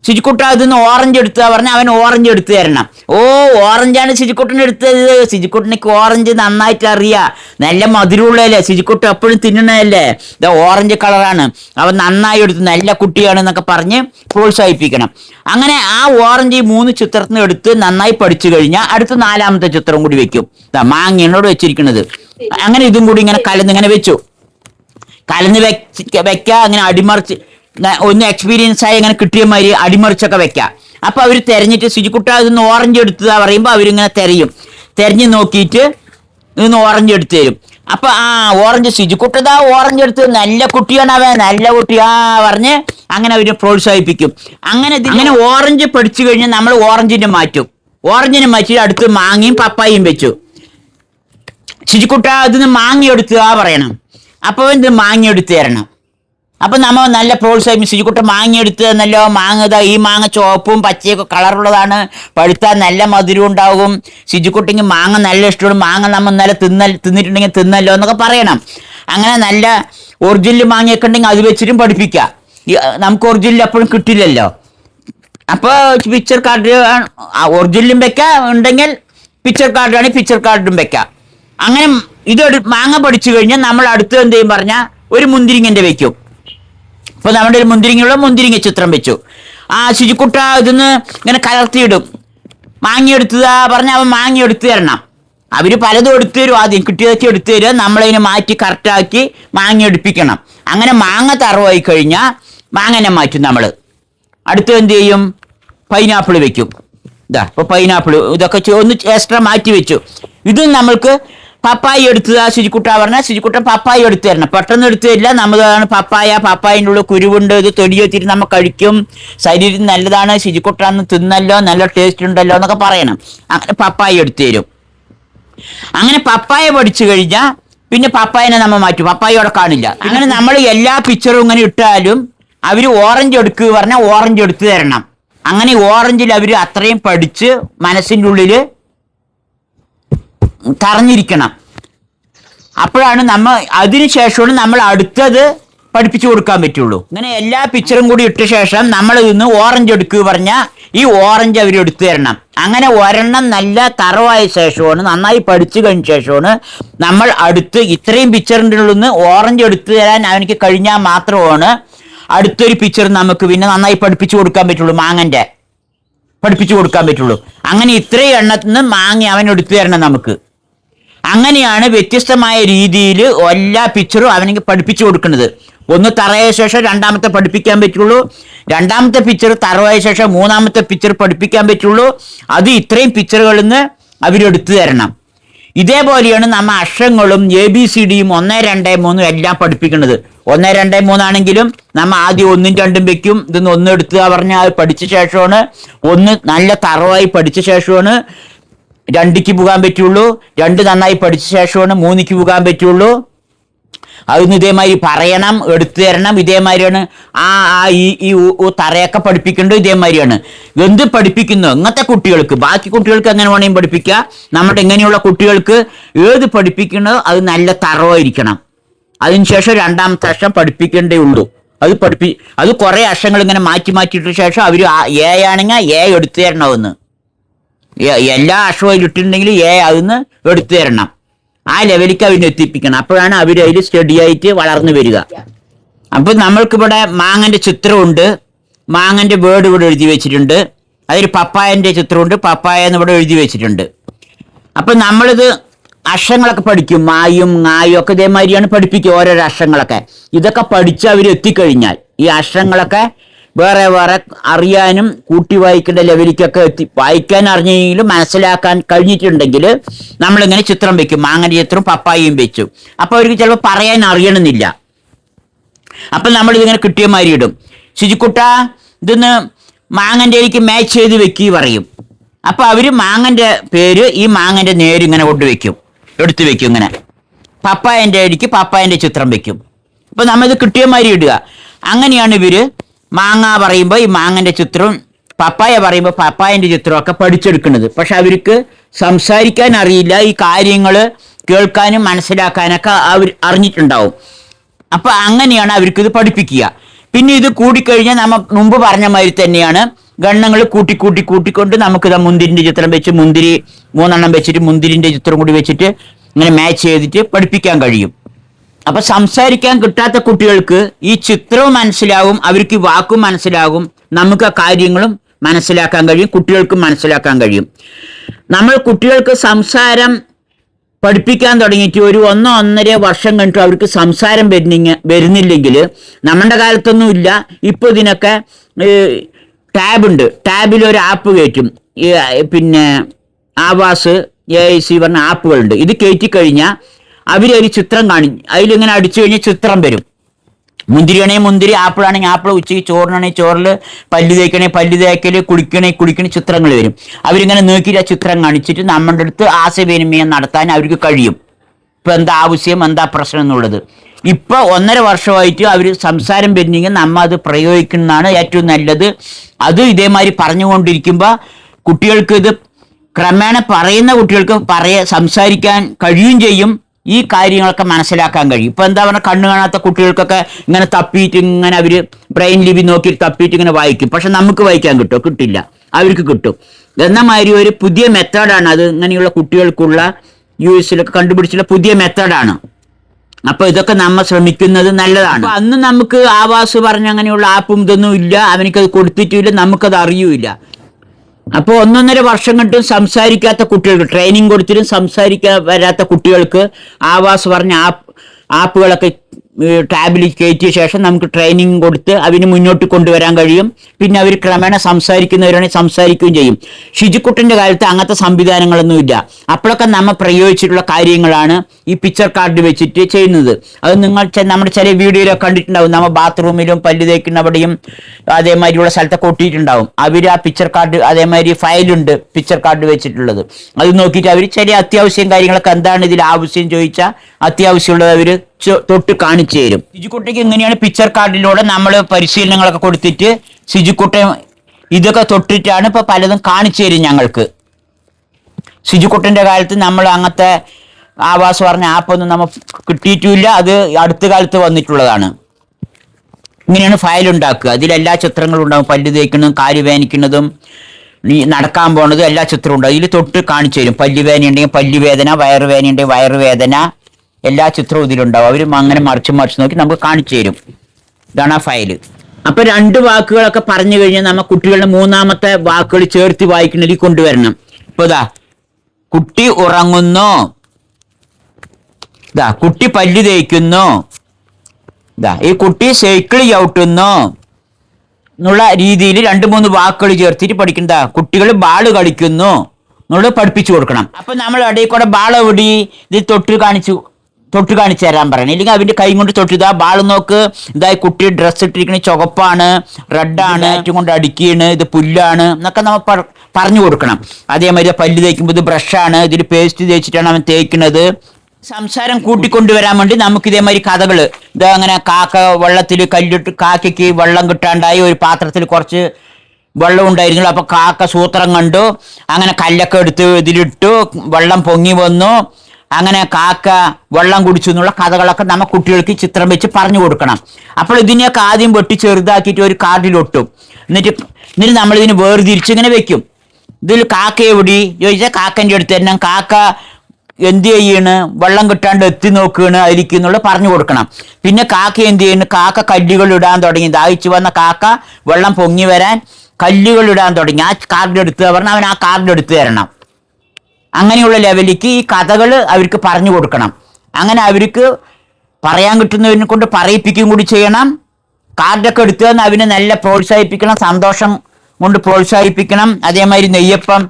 ശുചിക്കുട്ട ഇതിന്ന് ഓറഞ്ച് എടുത്താ പറഞ്ഞാൽ അവൻ ഓറഞ്ച് എടുത്തു തരണം. ഓ ഓറഞ്ചാണ് ശുചിക്കുട്ടൻ എടുത്തത്. ശുചിക്കുട്ടനിക്ക് ഓറഞ്ച് നന്നായിട്ട് അറിയാം. നല്ല മധുരമുള്ളതല്ലേ? ശുചിക്കുട്ട എപ്പോഴും തിന്നണതല്ലേ? ഇത് ഓറഞ്ച് കളറാണ് അവൻ നന്നായി എടുത്തു. നല്ല കുട്ടിയാണ് എന്നൊക്കെ പറഞ്ഞ് പ്രോത്സാഹിപ്പിക്കണം. അങ്ങനെ ആ ഓറഞ്ച് ഈ മൂന്ന് ചിത്രത്തിൽ നിന്ന് എടുത്ത് നന്നായി പഠിച്ചു കഴിഞ്ഞാൽ അടുത്ത നാലാമത്തെ ചിത്രം കൂടി വെക്കും. മാങ്ങയോട് വെച്ചിരിക്കുന്നത് അങ്ങനെ ഇതും കൂടി ഇങ്ങനെ കലന്ന് ഇങ്ങനെ വെച്ചു. കലന്ന് വെക്ക അങ്ങനെ അടിമറിച്ച് ഒന്ന് എക്സ്പീരിയൻസ് ആയി അങ്ങനെ കിട്ടിയ മാതിരി അടിമറിച്ചൊക്കെ വെക്കാം. അപ്പൊ അവർ തെരഞ്ഞിട്ട് ശുചിക്കുട്ട ഇതൊന്ന് ഓറഞ്ച് എടുത്തതാ പറയുമ്പോൾ അവരിങ്ങനെ തെരയും. തെരഞ്ഞു നോക്കിയിട്ട് ഇതൊന്ന് ഓറഞ്ച് എടുത്തു തരും. അപ്പൊ ആ ഓറഞ്ച് ശുചിക്കുട്ടതാ ഓറഞ്ച് എടുത്ത് നല്ല കുട്ടിയാണ് അവൻ. നല്ല കുട്ടിയാ പറഞ്ഞ് അങ്ങനെ അവരെ പ്രോത്സാഹിപ്പിക്കും. അങ്ങനെ ഇങ്ങനെ ഓറഞ്ച് പഠിച്ചു കഴിഞ്ഞാൽ നമ്മൾ ഓറഞ്ചിനെ മാറ്റും. ഓറഞ്ചിനെ മാറ്റി അടുത്ത് മാങ്ങയും പപ്പായും വെച്ചു. ശുചിക്കുട്ട ഇതിന്ന് മാങ്ങ എടുത്തുക പറയണം. അപ്പോൾ ഇത് മാങ്ങ എടുത്തു തരണം. അപ്പൊ നമ്മ നല്ല പ്രോത്സാഹിക്കും ശുചിക്കുട്ട മാങ്ങ എടുത്ത് തന്നല്ലോ മാങ്ങ ഇതാ ഈ മാങ്ങ ചുവപ്പും പച്ചയൊക്കെ കളറുള്ളതാണ്. പഴുത്താൽ നല്ല മധുരം ഉണ്ടാവും ശുചിക്കുട്ടിക്ക് മാങ്ങ നല്ല ഇഷ്ടമാണ്. മാങ്ങ നമ്മൾ നല്ല തിന്നൽ തിന്നിട്ടുണ്ടെങ്കിൽ തിന്നല്ലോ എന്നൊക്കെ പറയണം. അങ്ങനെ നല്ല ഒറിജിനൽ മാങ്ങയൊക്കെ ഉണ്ടെങ്കിൽ അത് വെച്ചിട്ടും പഠിപ്പിക്കാം. നമുക്ക് ഒറിജിനൽ എപ്പോഴും കിട്ടില്ലല്ലോ. അപ്പോൾ പിക്ചർ കാർഡ് ഒറിജിനലും വെക്കാം. ഉണ്ടെങ്കിൽ പിക്ചർ കാർഡാണെങ്കിൽ പിക്ചർ കാർഡും വെക്കാം. അങ്ങനെ ഇത് മാങ്ങ പഠിച്ചു കഴിഞ്ഞാൽ നമ്മൾ അടുത്ത് എന്ത് ചെയ്യും പറഞ്ഞാൽ ഒരു മുന്തിരിങ്ങന്റെ വെക്കും അപ്പോൾ നമ്മുടെ ഒരു മുന്തിരിങ്ങയുള്ള മുന്തിരിങ്ങ ചിത്രം വെച്ചു. ആ ശുചിക്കുട്ട ഇതൊന്ന് ഇങ്ങനെ കലർത്തിയിടും. മാങ്ങ പറഞ്ഞ അവൻ മാങ്ങി എടുത്തു തരണം. അവർ പലതും എടുത്തു തരും. ആദ്യം കിട്ടിയതൊക്കെ എടുത്തു തരും. നമ്മളതിനെ മാറ്റി കറക്റ്റാക്കി മാങ്ങ എടുപ്പിക്കണം. അങ്ങനെ മാങ്ങ തറവായി കഴിഞ്ഞാൽ മാങ്ങനെ മാറ്റും നമ്മൾ അടുത്ത് എന്ത് ചെയ്യും? പൈനാപ്പിൾ വെക്കും. ഇതാ ഇപ്പോൾ പൈനാപ്പിൾ ഇതൊക്കെ ഒന്ന് എക്സ്ട്രാ മാറ്റി വെച്ചു. ഇതും നമ്മൾക്ക് പപ്പായ എടുത്തതാ ശുചിക്കുട്ട പറഞ്ഞാൽ ശുചിക്കുട്ടൻ പപ്പായി എടുത്തു തരണം. പെട്ടെന്ന് എടുത്തു തരില്ല. നമ്മളാണ് പപ്പായ. പപ്പായന്റെ ഉള്ളിൽ കുരുവുണ്ട്. ഇത് തൊടി വെച്ചിട്ട് നമ്മൾ കഴിക്കും. ശരീരത്തിന് നല്ലതാണ്. ശുചിക്കുട്ടാന്ന് തിന്നല്ലോ. നല്ല ടേസ്റ്റ് ഉണ്ടല്ലോ എന്നൊക്കെ പറയണം. അങ്ങനെ പപ്പായി എടുത്തു തരും. അങ്ങനെ പപ്പായ പഠിച്ചു കഴിഞ്ഞാൽ പിന്നെ പപ്പായനെ നമ്മൾ മാറ്റും. പപ്പായ അവിടെ കാണില്ല. അങ്ങനെ നമ്മൾ എല്ലാ പിക്ചറും ഇങ്ങനെ ഇട്ടാലും അവർ ഓറഞ്ച് എടുക്കുക പറഞ്ഞാൽ ഓറഞ്ച് എടുത്തു തരണം. അങ്ങനെ ഓറഞ്ചിൽ അവർ അത്രയും പഠിച്ച് മനസ്സിന്റെ ഉള്ളിൽ തറഞ്ഞിരിക്കണം അപ്പോഴാണ് നമ്മൾ അതിനുശേഷമാണ് നമ്മൾ അടുത്തത് പഠിപ്പിച്ചു കൊടുക്കാൻ പറ്റുള്ളൂ. ഇങ്ങനെ എല്ലാ പിക്ചറും കൂടി ഇട്ട ശേഷം നമ്മൾ ഇന്ന് ഓറഞ്ച് എടുക്കുക പറഞ്ഞാൽ ഈ ഓറഞ്ച് അവർ എടുത്തു തരണം. അങ്ങനെ ഒരെണ്ണം നല്ല തറവായ ശേഷമാണ് നന്നായി പഠിച്ചു കഴിഞ്ഞ ശേഷമാണ് നമ്മൾ അടുത്ത് ഇത്രയും പിക്ചറിന്റെ ഉള്ളിൽ നിന്ന് ഓറഞ്ച് എടുത്തു തരാൻ അവനക്ക് കഴിഞ്ഞാൽ മാത്രമാണ് അടുത്തൊരു പിക്ചർ നമുക്ക് പിന്നെ നന്നായി പഠിപ്പിച്ചു കൊടുക്കാൻ പറ്റുള്ളൂ മാങ്ങന്റെ. പഠിപ്പിച്ചു കൊടുക്കാൻ പറ്റുള്ളൂ. അങ്ങനെ ഇത്രയും എണ്ണത്തിൽ നിന്ന് മാങ്ങ അവൻ എടുത്തു തരണം നമുക്ക്. അങ്ങനെയാണ് വ്യത്യസ്തമായ രീതിയിൽ എല്ലാ പിക്ചറും അവന് പഠിപ്പിച്ചു കൊടുക്കുന്നത്. ഒന്ന് തറയ ശേഷം രണ്ടാമത്തെ പഠിപ്പിക്കാൻ പറ്റുള്ളൂ. രണ്ടാമത്തെ പിക്ചർ തറവായ ശേഷം മൂന്നാമത്തെ പിക്ചർ പഠിപ്പിക്കാൻ പറ്റുള്ളൂ. അത് ഇത്രയും പിക്ചറുകളിൽ നിന്ന് അവരെടുത്തു തരണം. ഇതേപോലെയാണ് നമ്മ അക്ഷരങ്ങളും എ ബി സി ഡിയും ഒന്ന് രണ്ട് മൂന്നും എല്ലാം പഠിപ്പിക്കുന്നത്. ഒന്ന് രണ്ട് മൂന്നാണെങ്കിലും നമ്മ ആദ്യം ഒന്നും രണ്ടും വെക്കും. ഇതൊന്ന് ഒന്ന് എടുത്തുക പറഞ്ഞാൽ അത് പഠിച്ച ശേഷമാണ്. ഒന്ന് നല്ല തറവായി പഠിച്ച ശേഷമാണ്. രണ്ടിക്ക് പോകാൻ പറ്റുള്ളൂ രണ്ട് നന്നായി പഠിച്ച ശേഷമാണ് മൂന്നിക്ക് പോകാൻ പറ്റുള്ളൂ. അതൊന്ന് ഇതേമാതിരി പറയണം എടുത്തു തരണം ഇതേമാതിരിയാണ്. ആ ആ ഈ ഈ തറയൊക്കെ പഠിപ്പിക്കേണ്ടത് ഇതേമാതിരിയാണ്. എന്ത് പഠിപ്പിക്കുന്നു? ഇങ്ങനത്തെ കുട്ടികൾക്ക് ബാക്കി കുട്ടികൾക്ക് എങ്ങനെ വേണമെങ്കിലും പഠിപ്പിക്കുക നമ്മുടെ ഇങ്ങനെയുള്ള കുട്ടികൾക്ക് ഏത് പഠിപ്പിക്കണോ അത് നല്ല തറവായിരിക്കണം. അതിനുശേഷം രണ്ടാമത്തെ അക്ഷം പഠിപ്പിക്കേണ്ടേ ഉള്ളൂ. അത് പഠിപ്പി അത് കുറേ അക്ഷങ്ങൾ ഇങ്ങനെ മാറ്റി മാറ്റിയിട്ട ശേഷം അവർ എ ആണെങ്കിൽ എ എടുത്തു തരണമെന്ന് എല്ലാ അക്ഷരവും ഇട്ടിട്ടുണ്ടെങ്കിൽ എ അതിന്ന് എടുത്തു തരണം. ആ ലെവലിലേക്ക് അവന് എത്തിപ്പിക്കണം. അപ്പോഴാണ് അവർ അതിൽ സ്റ്റഡി ആയിട്ട് വളർന്നു വരിക. അപ്പൊ നമ്മൾക്കിവിടെ മാങ്ങന്റെ ചിത്രമുണ്ട്. മാങ്ങന്റെ വേർഡ് ഇവിടെ എഴുതി വെച്ചിട്ടുണ്ട്. അതിൽ പപ്പായന്റെ ചിത്രമുണ്ട്. പപ്പായ എന്ന് ഇവിടെ എഴുതി വെച്ചിട്ടുണ്ട്. അപ്പൊ നമ്മളിത് അക്ഷരങ്ങളൊക്കെ പഠിക്കും. മായും ങായും ഒക്കെ ഇതേമാതിരിയാണ് പഠിപ്പിക്കുക ഓരോരോ അക്ഷരങ്ങളൊക്കെ. ഇതൊക്കെ പഠിച്ച് അവർ എത്തിക്കഴിഞ്ഞാൽ ഈ അക്ഷരങ്ങളൊക്കെ വേറെ വേറെ അറിയാനും കൂട്ടി വായിക്കേണ്ട ലെവലിക്കൊക്കെ എത്തി. വായിക്കാൻ അറിഞ്ഞെങ്കിലും മനസ്സിലാക്കാൻ കഴിഞ്ഞിട്ടുണ്ടെങ്കിൽ നമ്മളിങ്ങനെ ചിത്രം വെക്കും. മാങ്ങന്റെ ചിത്രം പപ്പായയും വെച്ചു. അപ്പോൾ അവർക്ക് ചിലപ്പോൾ പറയാൻ അറിയണമെന്നില്ല. അപ്പം നമ്മൾ ഇതിങ്ങനെ കിട്ടിയ മാതിരി ഇടും. ശുചിക്കുട്ട ഇതൊന്ന് മാങ്ങന്റെയിലേക്ക് മാച്ച് ചെയ്ത് വെക്കി പറയും. അപ്പോൾ അവർ മാങ്ങന്റെ പേര് ഈ മാങ്ങന്റെ നേര് ഇങ്ങനെ കൊണ്ടുവെക്കും എടുത്തു വെക്കും ഇങ്ങനെ. പപ്പായന്റെ അടിക്ക് പപ്പായന്റെ ചിത്രം വെക്കും. അപ്പോൾ നമ്മളിത് കിട്ടിയ മാതിരി ഇടുക. അങ്ങനെയാണ് ഇവർ മാങ്ങ പറയുമ്പോൾ ഈ മാങ്ങന്റെ ചിത്രവും പപ്പായ പറയുമ്പോൾ പപ്പായന്റെ ചിത്രമൊക്കെ പഠിച്ചെടുക്കുന്നത്. പക്ഷെ അവർക്ക് സംസാരിക്കാൻ അറിയില്ല ഈ കാര്യങ്ങൾ കേൾക്കാനും മനസ്സിലാക്കാനൊക്കെ അവർ അറിഞ്ഞിട്ടുണ്ടാവും. അപ്പൊ അങ്ങനെയാണ് അവർക്ക് ഇത് പഠിപ്പിക്കുക. പിന്നെ ഇത് കൂടിക്കഴിഞ്ഞാൽ നമ്മ മുമ്പ് പറഞ്ഞ മാതിരി തന്നെയാണ് ഗണ്ണങ്ങൾ കൂട്ടി കൂട്ടി കൂട്ടിക്കൊണ്ട് നമുക്ക് ഇതാ മുന്തിരിന്റെ ചിത്രം വെച്ച് മുന്തിരി മൂന്നെണ്ണം വെച്ചിട്ട് മുന്തിരിന്റെ ചിത്രം കൂടി വെച്ചിട്ട് ഇങ്ങനെ മാച്ച് ചെയ്തിട്ട് പഠിപ്പിക്കാൻ കഴിയും. അപ്പൊ സംസാരിക്കാൻ കിട്ടാത്ത കുട്ടികൾക്ക് ഈ ചിത്രവും മനസ്സിലാവും അവർക്ക് വാക്കും മനസ്സിലാകും നമുക്ക് ആ കാര്യങ്ങളും മനസ്സിലാക്കാൻ കഴിയും കുട്ടികൾക്കും മനസ്സിലാക്കാൻ കഴിയും. നമ്മൾ കുട്ടികൾക്ക് സംസാരം പഠിപ്പിക്കാൻ തുടങ്ങിയിട്ട് ഒരു ഒന്നോ ഒന്നര വർഷം കഴിഞ്ഞിട്ട് അവർക്ക് സംസാരം വരുന്നിങ്ങ വരുന്നില്ലെങ്കിൽ നമ്മുടെ കാലത്തൊന്നും ഇല്ല. ഇപ്പോൾ ഇതിനൊക്കെ ടാബുണ്ട് ടാബിൽ ഒരു ആപ്പ് കയറ്റും. പിന്നെ ആവാസ് എ ഐ സി പറഞ്ഞ ആപ്പുകളുണ്ട്. ഇത് കയറ്റി കഴിഞ്ഞാൽ അവരൊരു ചിത്രം കാണി. അതിലിങ്ങനെ അടിച്ചു കഴിഞ്ഞാൽ ചിത്രം വരും. മുന്തിരിയാണെങ്കിൽ മുന്തിരി ആപ്പിളാണെങ്കിൽ ആപ്പിൾ ഉച്ചയ്ക്ക് ചോറിനാണെങ്കിൽ ചോറിൽ പല്ല് തേക്കണേ പല്ല് തേക്കൽ കുളിക്കണേ കുടിക്കണ ചിത്രങ്ങൾ വരും. അവരിങ്ങനെ നോക്കിയിട്ട് ആ ചിത്രം കാണിച്ചിട്ട് നമ്മുടെ അടുത്ത് ആശയവിനിമയം നടത്താൻ അവർക്ക് കഴിയും. ഇപ്പം എന്താ ആവശ്യം എന്താ പ്രശ്നം എന്നുള്ളത്. ഇപ്പോൾ ഒന്നര വർഷമായിട്ട് അവർ സംസാരം വരുന്നെങ്കിൽ നമ്മ അത് പ്രയോഗിക്കുന്നതാണ് ഏറ്റവും നല്ലത്. അത് ഇതേമാതിരി പറഞ്ഞുകൊണ്ടിരിക്കുമ്പോൾ കുട്ടികൾക്ക് ഇത് ക്രമേണ പറയുന്ന കുട്ടികൾക്ക് പറയ സംസാരിക്കാൻ കഴിയും ചെയ്യും. ഈ കാര്യങ്ങളൊക്കെ മനസ്സിലാക്കാൻ കഴിയും. ഇപ്പൊ എന്താ പറയുക കണ്ണു കാണാത്ത കുട്ടികൾക്കൊക്കെ ഇങ്ങനെ തപ്പിയിട്ട് ഇങ്ങനെ അവർ ബ്രെയിൻ ലിപി നോക്കി തപ്പിയിട്ട് ഇങ്ങനെ വായിക്കും. പക്ഷെ നമുക്ക് വായിക്കാൻ കിട്ടുമോ? കിട്ടില്ല. അവർക്ക് കിട്ടും. എന്ന മാതിരി ഒരു പുതിയ മെത്തേഡാണ് അത്. ഇങ്ങനെയുള്ള കുട്ടികൾക്കുള്ള യു എസിലൊക്കെ കണ്ടുപിടിച്ചുള്ള പുതിയ മെത്തേഡാണ് അപ്പൊ ഇതൊക്കെ നമ്മൾ ശ്രമിക്കുന്നത് നല്ലതാണ്. അന്ന് നമുക്ക് ആവാസ് പറഞ്ഞ അങ്ങനെയുള്ള ആപ്പും ഇതൊന്നും ഇല്ല. അവനിക്കത് കൊടുത്തിട്ടില്ല. നമുക്കത് അറിയൂല അപ്പോൾ ഒന്നൊന്നര വർഷം കണ്ടും സംസാരിക്കാത്ത കുട്ടികൾക്ക് ട്രെയിനിങ് കൊടുത്തിട്ടും സംസാരിക്കാൻ വരാത്ത കുട്ടികൾക്ക് ആവാസ് പറഞ്ഞ ആപ്പ് ആപ്പുകളൊക്കെ ടാബിൽ കയറ്റിയ ശേഷം നമുക്ക് ട്രെയിനിങ് കൊടുത്ത് അവന് മുന്നോട്ട് കൊണ്ടുവരാൻ കഴിയും. പിന്നെ അവർ ക്രമേണ സംസാരിക്കുന്നവരാണെങ്കിൽ സംസാരിക്കുകയും ചെയ്യും. ഷിജുക്കുട്ടന്റെ കാലത്ത് അങ്ങനത്തെ സംവിധാനങ്ങളൊന്നുമില്ല. അപ്പോഴൊക്കെ നമ്മൾ പ്രയോഗിച്ചിട്ടുള്ള കാര്യങ്ങളാണ് ഈ പിക്ചർ കാർഡ് വെച്ചിട്ട് ചെയ്യുന്നത്. അത് നിങ്ങൾ നമ്മുടെ ചില വീഡിയോയിലൊക്കെ കണ്ടിട്ടുണ്ടാവും. നമ്മൾ ബാത്റൂമിലും പല്ല് തേക്കുന്നവിടെയും അതേമാതിരിയുള്ള സ്ഥലത്തൊക്കെ കൊട്ടിയിട്ടുണ്ടാവും അവർ ആ പിക്ചർ കാർഡ് അതേമാതിരി ഫയലുണ്ട് പിക്ചർ കാർഡ് വെച്ചിട്ടുള്ളത്. അത് നോക്കിയിട്ട് അവർ ചെറിയ അത്യാവശ്യം കാര്യങ്ങളൊക്കെ എന്താണ് ഇതിൽ ആവശ്യം ചോദിച്ചാൽ അത്യാവശ്യമുള്ളത് അവർ തൊട്ട് കാണിച്ചു തരും. സിജുക്കുട്ടിക്ക് ഇങ്ങനെയാണ് പിക്ചർ കാർഡിലൂടെ നമ്മൾ പരിശീലനങ്ങളൊക്കെ കൊടുത്തിട്ട് സിജുക്കുട്ടി ഇതൊക്കെ തൊട്ടിട്ടാണ് ഇപ്പൊ പലതും കാണിച്ചു തരും ഞങ്ങൾക്ക്. സിജുക്കുട്ടന്റെ കാലത്ത് നമ്മൾ അങ്ങനത്തെ ആവാസ് പറഞ്ഞ ആപ്പൊന്നും നമ്മൾ കിട്ടിയിട്ടില്ല. അത് അടുത്ത കാലത്ത് വന്നിട്ടുള്ളതാണ്. ഇങ്ങനെയാണ് ഫയൽ ഉണ്ടാക്കുക. അതിലെല്ലാ ചിത്രങ്ങളും ഉണ്ടാവും. പല്ല് തേക്കുന്നതും കാൽ വേനിക്കുന്നതും നടക്കാൻ പോണതും എല്ലാ ചിത്രവും ഉണ്ടാവും. ഇതിൽ തൊട്ട് കാണിച്ചു തരും. പല്ല് വേദന ഉണ്ടെങ്കിൽ പല്ല് വേദന വയറ് വേദന ഉണ്ടെങ്കിൽ വയറ് വേദന എല്ലാ ചിത്രവും ഇതിലുണ്ടാവും. അവരും അങ്ങനെ മറിച്ച് മറിച്ച് നോക്കി നമുക്ക് കാണിച്ചു തരും. ഇതാണ് ആ ഫയൽ അപ്പൊ രണ്ട് വാക്കുകളൊക്കെ പറഞ്ഞു കഴിഞ്ഞാൽ നമ്മ കുട്ടികളുടെ മൂന്നാമത്തെ വാക്കുകൾ ചേർത്ത് വായിക്കുന്നതിൽ കൊണ്ടുവരണം. ഇപ്പൊ ഇതാ കുട്ടി ഉറങ്ങുന്നു. ഇതാ കുട്ടി പല്ലു തേക്കുന്നു. ഇതാ ഈ കുട്ടി സൈക്കിൾ ചവിട്ടുന്നു. എന്നുള്ള രീതിയിൽ രണ്ട് മൂന്ന് വാക്കുകൾ ചേർത്തിട്ട് പഠിക്കുന്നതാ കുട്ടികൾ ബാൾ കളിക്കുന്നു. എന്നുള്ളത് പഠിപ്പിച്ചു കൊടുക്കണം. അപ്പൊ നമ്മൾ ഇടയിൽ കൂടെ ബാളെവിടി ഇത് തൊട്ട് കാണിച്ചു തൊട്ട് കാണിച്ചു തരാൻ പറയണം ഇല്ലെങ്കിൽ അവന്റെ കൈ കൊണ്ട് തൊട്ട് ഇതാ ബാൾ നോക്ക്. ഇതായി കുട്ടി ഡ്രസ്സ് ഇട്ടിരിക്കണ ചുവപ്പാണ് റെഡാണ് ഏറ്റവും കൊണ്ട് അടിക്കുകയാണ് ഇത് പുല്ലാണ് എന്നൊക്കെ നമ്മൾ പറഞ്ഞു കൊടുക്കണം. അതേമാതിരി പല്ല് തേക്കുമ്പോൾ ഇത് ബ്രഷാണ് ഇതിൽ പേസ്റ്റ് തേച്ചിട്ടാണ് അവൻ തേക്കുന്നത്. സംസാരം കൂട്ടിക്കൊണ്ടുവരാൻ വേണ്ടി നമുക്ക് ഇതേമാതിരി കഥകൾ ഇത് അങ്ങനെ കാക്ക വെള്ളത്തിൽ കല്ലിട്ട് കാക്കയ്ക്ക് വെള്ളം കിട്ടാണ്ടായി ഒരു പാത്രത്തിൽ കുറച്ച് വെള്ളം ഉണ്ടായിരുന്നു. അപ്പൊ കാക്ക സൂത്രം കണ്ടു. അങ്ങനെ കല്ലൊക്കെ എടുത്ത് ഇതിലിട്ടു വെള്ളം പൊങ്ങി വന്നു. അങ്ങനെ കാക്ക വെള്ളം കുടിച്ചു എന്നുള്ള കഥകളൊക്കെ നമ്മ കുട്ടികൾക്ക് ചിത്രം വെച്ച് പറഞ്ഞു കൊടുക്കണം. അപ്പോൾ ഇതിനെയൊക്കെ ആദ്യം വെട്ടി ചെറുതാക്കിയിട്ട് ഒരു കാർഡിലൊട്ടും. എന്നിട്ട് എന്നിട്ട് നമ്മൾ ഇതിന് വേർതിരിച്ച് ഇങ്ങനെ വെക്കും. ഇതിൽ കാക്ക എവിടെ? ചോദിച്ചാൽ കാക്കന്റെ അടുത്ത്. തന്നെ കാക്ക എന്ത് ചെയ്യണ്? വെള്ളം കിട്ടാണ്ട് എത്തി നോക്കുകയാണ് അതിരിക്കുന്നുള്ള പറഞ്ഞു കൊടുക്കണം. പിന്നെ കാക്ക എന്ത് ചെയ്യുന്നു? കാക്ക കല്ലുകൾ ഇടാൻ തുടങ്ങി. ദാഹിച്ചു വന്ന കാക്ക വെള്ളം പൊങ്ങി വരാൻ കല്ലുകൾ ഇടാൻ തുടങ്ങി. ആ കാർഡ് എടുത്ത് പറഞ്ഞാൽ അവൻ ആ കാർഡ് എടുത്ത് തരണം അങ്ങനെയുള്ള ലെവലിലേക്ക് ഈ കഥകൾ അവർക്ക് പറഞ്ഞു കൊടുക്കണം. അങ്ങനെ അവർക്ക് പറയാൻ കിട്ടുന്നവരിനെ കൊണ്ട് പറയിപ്പിക്കുകയും കൂടി ചെയ്യണം. കാർഡൊക്കെ എടുത്തു തന്ന് അവനെ നല്ല പ്രോത്സാഹിപ്പിക്കണം സന്തോഷം കൊണ്ട് പ്രോത്സാഹിപ്പിക്കണം. അതേമാതിരി നെയ്യപ്പം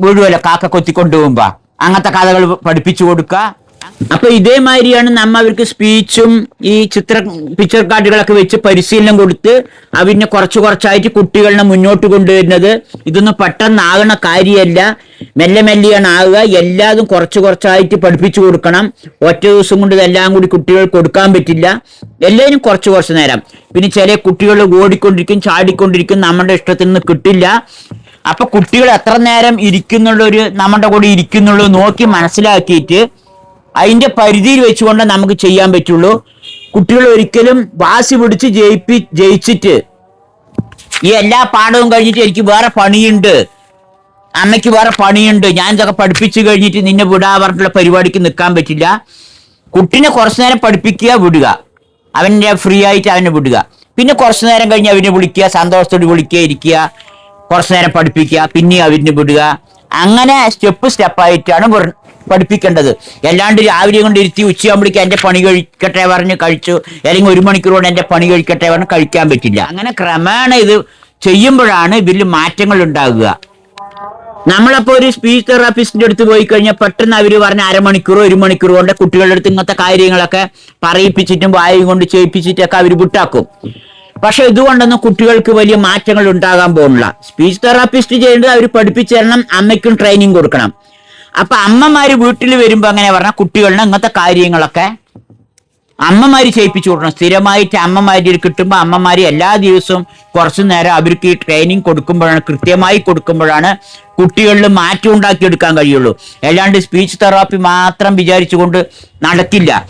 വീഴുമല്ലോ കാക്ക കൊത്തിക്കൊണ്ട് പോകുമ്പോൾ അങ്ങനത്തെ കഥകൾ പഠിപ്പിച്ചു കൊടുക്കുക. അപ്പൊ ഇതേമാതിരിയാണ് നമ്മ അവർക്ക് സ്പീച്ചും ഈ ചിത്ര പിക്ചർ കാർഡുകളൊക്കെ വെച്ച് പരിശീലനം കൊടുത്ത് അവരിനെ കുറച്ചു കുറച്ചായിട്ട് കുട്ടികളെ മുന്നോട്ട് കൊണ്ടുവരുന്നത്. ഇതൊന്നും പെട്ടെന്നാകണ കാര്യമല്ല മെല്ലെ മെല്ലെയാണ് ആകുക എല്ലാതും കുറച്ചു കുറച്ചായിട്ട് പഠിപ്പിച്ചു കൊടുക്കണം. ഒറ്റ ദിവസം കൊണ്ട് ഇതെല്ലാം കൂടി കുട്ടികൾ കൊടുക്കാൻ പറ്റില്ല. എല്ലാവരും കുറച്ചു കുറച്ച് നേരം. പിന്നെ ചില കുട്ടികൾ ഓടിക്കൊണ്ടിരിക്കും ചാടിക്കൊണ്ടിരിക്കും നമ്മുടെ ഇഷ്ടത്തിൽ നിന്ന് കിട്ടില്ല. അപ്പൊ കുട്ടികൾ എത്ര നേരം ഇരിക്കുന്നുള്ള ഒരു നമ്മുടെ കൂടെ ഇരിക്കുന്നുള്ളൂ നോക്കി മനസ്സിലാക്കിയിട്ട് അതിന്റെ പരിധിയിൽ വെച്ചുകൊണ്ട് നമുക്ക് ചെയ്യാൻ പറ്റുള്ളൂ. കുട്ടികൾ ഒരിക്കലും വാശി പിടിച്ച് ജയിപ്പി ജയിച്ചിട്ട് ഈ എല്ലാ പാഠവും കഴിഞ്ഞിട്ട് എനിക്ക് വേറെ പണിയുണ്ട്. അമ്മയ്ക്ക് വേറെ പണിയുണ്ട്. ഞാൻ ഇതൊക്കെ പഠിപ്പിച്ചു കഴിഞ്ഞിട്ട് നിന്നെ വിടാ പറഞ്ഞിട്ടുള്ള പരിപാടിക്ക് നിൽക്കാൻ പറ്റില്ല. കുട്ടിനെ കുറച്ചു നേരം പഠിപ്പിക്കുക വിടുക. അവന്റെ ഫ്രീ ആയിട്ട് അവനെ വിടുക. പിന്നെ കുറച്ചു നേരം കഴിഞ്ഞ് അവനെ വിളിക്കുക സന്തോഷത്തോട് വിളിക്കുക ഇരിക്കുക. കുറച്ചു നേരം പഠിപ്പിക്കുക പിന്നെ അവനെ വിടുക. അങ്ങനെ സ്റ്റെപ്പ് സ്റ്റെപ്പായിട്ടാണ് പഠിപ്പിക്കേണ്ടത്. അല്ലാണ്ട് രാവിലെ കൊണ്ട് ഇരുത്തി ഉച്ചയാകുമ്പോഴേക്കും എന്റെ പണി കഴിക്കട്ടെ പറഞ്ഞ് കഴിച്ചു. അല്ലെങ്കിൽ ഒരു മണിക്കൂർ കൊണ്ട് എന്റെ പണി കഴിക്കട്ടെ പറഞ്ഞ് കഴിക്കാൻ പറ്റില്ല. അങ്ങനെ ക്രമേണ ഇത് ചെയ്യുമ്പോഴാണ് ഇതിൽ മാറ്റങ്ങൾ ഉണ്ടാകുക. നമ്മളപ്പോ ഒരു സ്പീച്ച് തെറാപ്പിസ്റ്റിന്റെ അടുത്ത് പോയി കഴിഞ്ഞാൽ പെട്ടെന്ന് അവർ പറഞ്ഞ അരമണിക്കൂറോ ഒരു മണിക്കൂറോ കൊണ്ട് കുട്ടികളുടെ അടുത്ത് ഇങ്ങനത്തെ കാര്യങ്ങളൊക്കെ പറയിപ്പിച്ചിട്ടും വായും കൊണ്ട് ചെയ്യിപ്പിച്ചിട്ടൊക്കെ അവർ വിട്ടാക്കും. പക്ഷെ ഇതുകൊണ്ടൊന്നും കുട്ടികൾക്ക് വലിയ മാറ്റങ്ങൾ ഉണ്ടാകാൻ പോകുന്നില്ല. സ്പീച്ച് തെറാപ്പിസ്റ്റ് ചെയ്യേണ്ടത് അവർ പഠിപ്പിച്ചു തരണം അമ്മയ്ക്കും ട്രെയിനിങ് കൊടുക്കണം. അപ്പൊ അമ്മമാര് വീട്ടിൽ വരുമ്പോ അങ്ങനെ പറഞ്ഞാൽ കുട്ടികളുടെ ഇങ്ങനത്തെ കാര്യങ്ങളൊക്കെ അമ്മമാര് ചെയ്യിപ്പിച്ചു കൊടുക്കണം. സ്ഥിരമായിട്ട് അമ്മമാര് കിട്ടുമ്പോൾ അമ്മമാര് എല്ലാ ദിവസവും കുറച്ചു നേരം അവർക്ക് ഈ ട്രെയിനിങ് കൊടുക്കുമ്പോഴാണ് കൃത്യമായി കൊടുക്കുമ്പോഴാണ് കുട്ടികളിൽ മാറ്റം ഉണ്ടാക്കിയെടുക്കാൻ കഴിയുള്ളൂ. അല്ലാണ്ട് സ്പീച്ച് തെറാപ്പി മാത്രം വിചാരിച്ചുകൊണ്ട് നടക്കില്ല.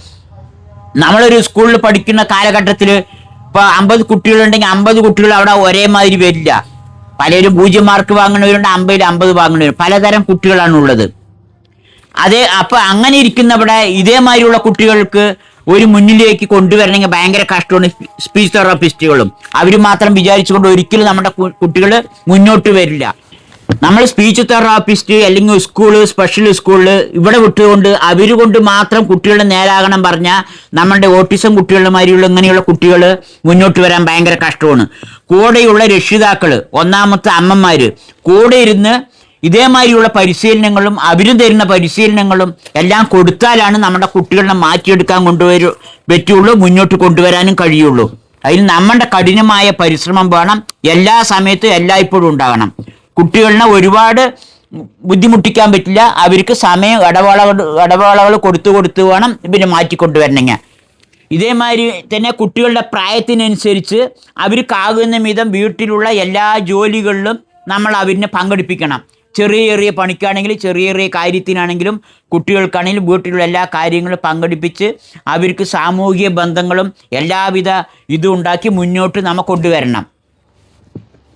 നമ്മളൊരു സ്കൂളിൽ പഠിക്കുന്ന കാലഘട്ടത്തിൽ ഇപ്പൊ അമ്പത് കുട്ടികളുണ്ടെങ്കിൽ അമ്പത് കുട്ടികൾ അവിടെ ഒരേ മാതിരി വരില്ല. പലരും പൂജ്യം മാർക്ക് വാങ്ങുന്നവരുണ്ട് അമ്പതിൽ അമ്പത് വാങ്ങുന്നവരുണ്ട്. പലതരം കുട്ടികളാണ് ഉള്ളത്. അതെ അപ്പൊ അങ്ങനെ ഇരിക്കുന്നവിടെ ഇതേമാതിരിയുള്ള കുട്ടികൾക്ക് ഒരു മുന്നിലേക്ക് കൊണ്ടുവരണമെങ്കിൽ ഭയങ്കര കഷ്ടമാണ് സ്പീച്ച് തെറാപ്പിസ്റ്റുകളും. അവർ മാത്രം വിചാരിച്ചുകൊണ്ട് ഒരിക്കലും നമ്മുടെ കുട്ടികൾ മുന്നോട്ട് വരില്ല. നമ്മൾ സ്പീച്ച് തെറാപ്പിസ്റ്റ് അല്ലെങ്കിൽ സ്കൂൾ സ്പെഷ്യൽ സ്കൂളിൽ ഇവിടെ വിട്ടുകൊണ്ട് അവർ കൊണ്ട് മാത്രം കുട്ടികളെ നേരാകണം പറഞ്ഞാൽ നമ്മുടെ ഓട്ടിസം കുട്ടികളുടെ മാതിരിയുള്ള ഇങ്ങനെയുള്ള കുട്ടികൾ മുന്നോട്ട് വരാൻ ഭയങ്കര കഷ്ടമാണ്. കൂടെയുള്ള രക്ഷിതാക്കൾ ഒന്നാമത്തെ അമ്മമാര് കൂടെ ഇരുന്ന് ഇതേമാതിരിയുള്ള പരിശീലനങ്ങളും അവരും തരുന്ന പരിശീലനങ്ങളും എല്ലാം കൊടുത്താലാണ് നമ്മുടെ കുട്ടികളെ മാറ്റിയെടുക്കാൻ കൊണ്ടുവരു പറ്റുള്ളൂ മുന്നോട്ട് കൊണ്ടുവരാനും കഴിയുള്ളൂ. അതിൽ നമ്മുടെ കഠിനമായ പരിശ്രമം വേണം എല്ലാ സമയത്തും എല്ലായ്പ്പോഴും ഉണ്ടാകണം. കുട്ടികളെ ഒരുപാട് ബുദ്ധിമുട്ടിക്കാൻ പറ്റില്ല അവർക്ക് സമയം ഇടവേളകൾ ഇടവേളകൾ കൊടുത്തു കൊടുത്തു വേണം പിന്നെ മാറ്റിക്കൊണ്ടുവരണമെങ്കിൽ. ഇതേമാതിരി തന്നെ കുട്ടികളുടെ പ്രായത്തിനനുസരിച്ച് അവർക്കാകുന്ന വിധം വീട്ടിലുള്ള എല്ലാ ജോലികളിലും നമ്മൾ അവരിനെ പങ്കെടുപ്പിക്കണം. ചെറിയ ചെറിയ പണിക്കാണെങ്കിലും ചെറിയ ചെറിയ കാര്യത്തിനാണെങ്കിലും കുട്ടികൾക്കാണെങ്കിലും വീട്ടിലുള്ള എല്ലാ കാര്യങ്ങളും പങ്കെടുപ്പിച്ച് അവർക്ക് സാമൂഹിക ബന്ധങ്ങളും എല്ലാവിധ ഇതും ഉണ്ടാക്കി മുന്നോട്ട് നമ്മൾ കൊണ്ടുവരണം.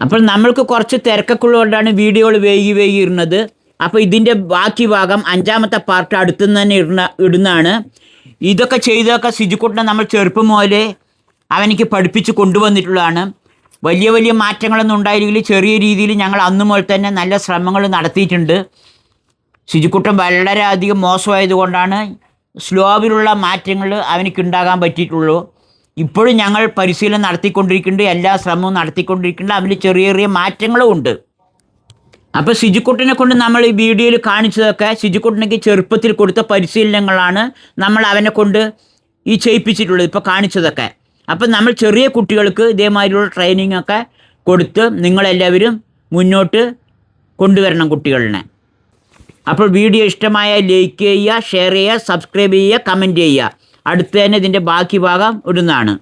അപ്പോൾ നമ്മൾക്ക് കുറച്ച് തിരക്കൊക്കെയുള്ളതുകൊണ്ടാണ് വീഡിയോകൾ വൈകി വൈകി ഇരുന്നത് അപ്പോൾ ഇതിന്റെ ബാക്കി ഭാഗം അഞ്ചാമത്തെ പാർട്ട് അടുത്തുനിന്ന് തന്നെ ഇടുന്ന ഇടുന്നതാണ്. ഇതൊക്കെ ചെയ്തൊക്കെ സിജുക്കുട്ടനെ നമ്മൾ ചെറുപ്പം മുതലേ അവനിക്ക് പഠിപ്പിച്ച് കൊണ്ടുവന്നിട്ടുള്ളതാണ്. വലിയ വലിയ മാറ്റങ്ങളൊന്നും ഉണ്ടായില്ലെങ്കിൽ ചെറിയ രീതിയിൽ ഞങ്ങൾ അന്നു മുതൽ തന്നെ നല്ല ശ്രമങ്ങൾ നടത്തിയിട്ടുണ്ട്. ശുചിക്കുട്ടൻ വളരെയധികം മോശമായതുകൊണ്ടാണ് സ്ലോബിലുള്ള മാറ്റങ്ങൾ അവനിക്ക് ഉണ്ടാകാൻ പറ്റിയിട്ടുള്ളൂ. ഇപ്പോഴും ഞങ്ങൾ പരിശീലനം നടത്തിക്കൊണ്ടിരിക്കുന്നുണ്ട്. എല്ലാ ശ്രമവും നടത്തിക്കൊണ്ടിരിക്കുന്നുണ്ട്. അതിൽ ചെറിയ ചെറിയ മാറ്റങ്ങളും ഉണ്ട്. അപ്പോൾ ശുചിക്കുട്ടിനെ കൊണ്ട് നമ്മൾ ഈ വീഡിയോയിൽ കാണിച്ചതൊക്കെ ശുചിക്കുട്ടനക്ക് ചെറുപ്പത്തിൽ കൊടുത്ത പരിശീലനങ്ങളാണ് നമ്മൾ അവനെ കൊണ്ട് ഈ ചെയ്യിപ്പിച്ചിട്ടുള്ളത്. ഇപ്പോൾ കാണിച്ചതൊക്കെ. അപ്പം നമ്മൾ ചെറിയ കുട്ടികൾക്ക് ഇതേമാതിരിയുള്ള ട്രെയിനിങ് ഒക്കെ കൊടുത്ത് നിങ്ങളെല്ലാവരും മുന്നോട്ട് കൊണ്ടുവരണം കുട്ടികളിനെ. അപ്പോൾ വീഡിയോ ഇഷ്ടമായ ലൈക്ക് ചെയ്യുക ഷെയർ ചെയ്യുക സബ്സ്ക്രൈബ് ചെയ്യുക കമന്റ് ചെയ്യുക. അടുത്ത് തന്നെ ഇതിന്റെ ബാക്കി ഭാഗം ഇടുന്നതാണ്.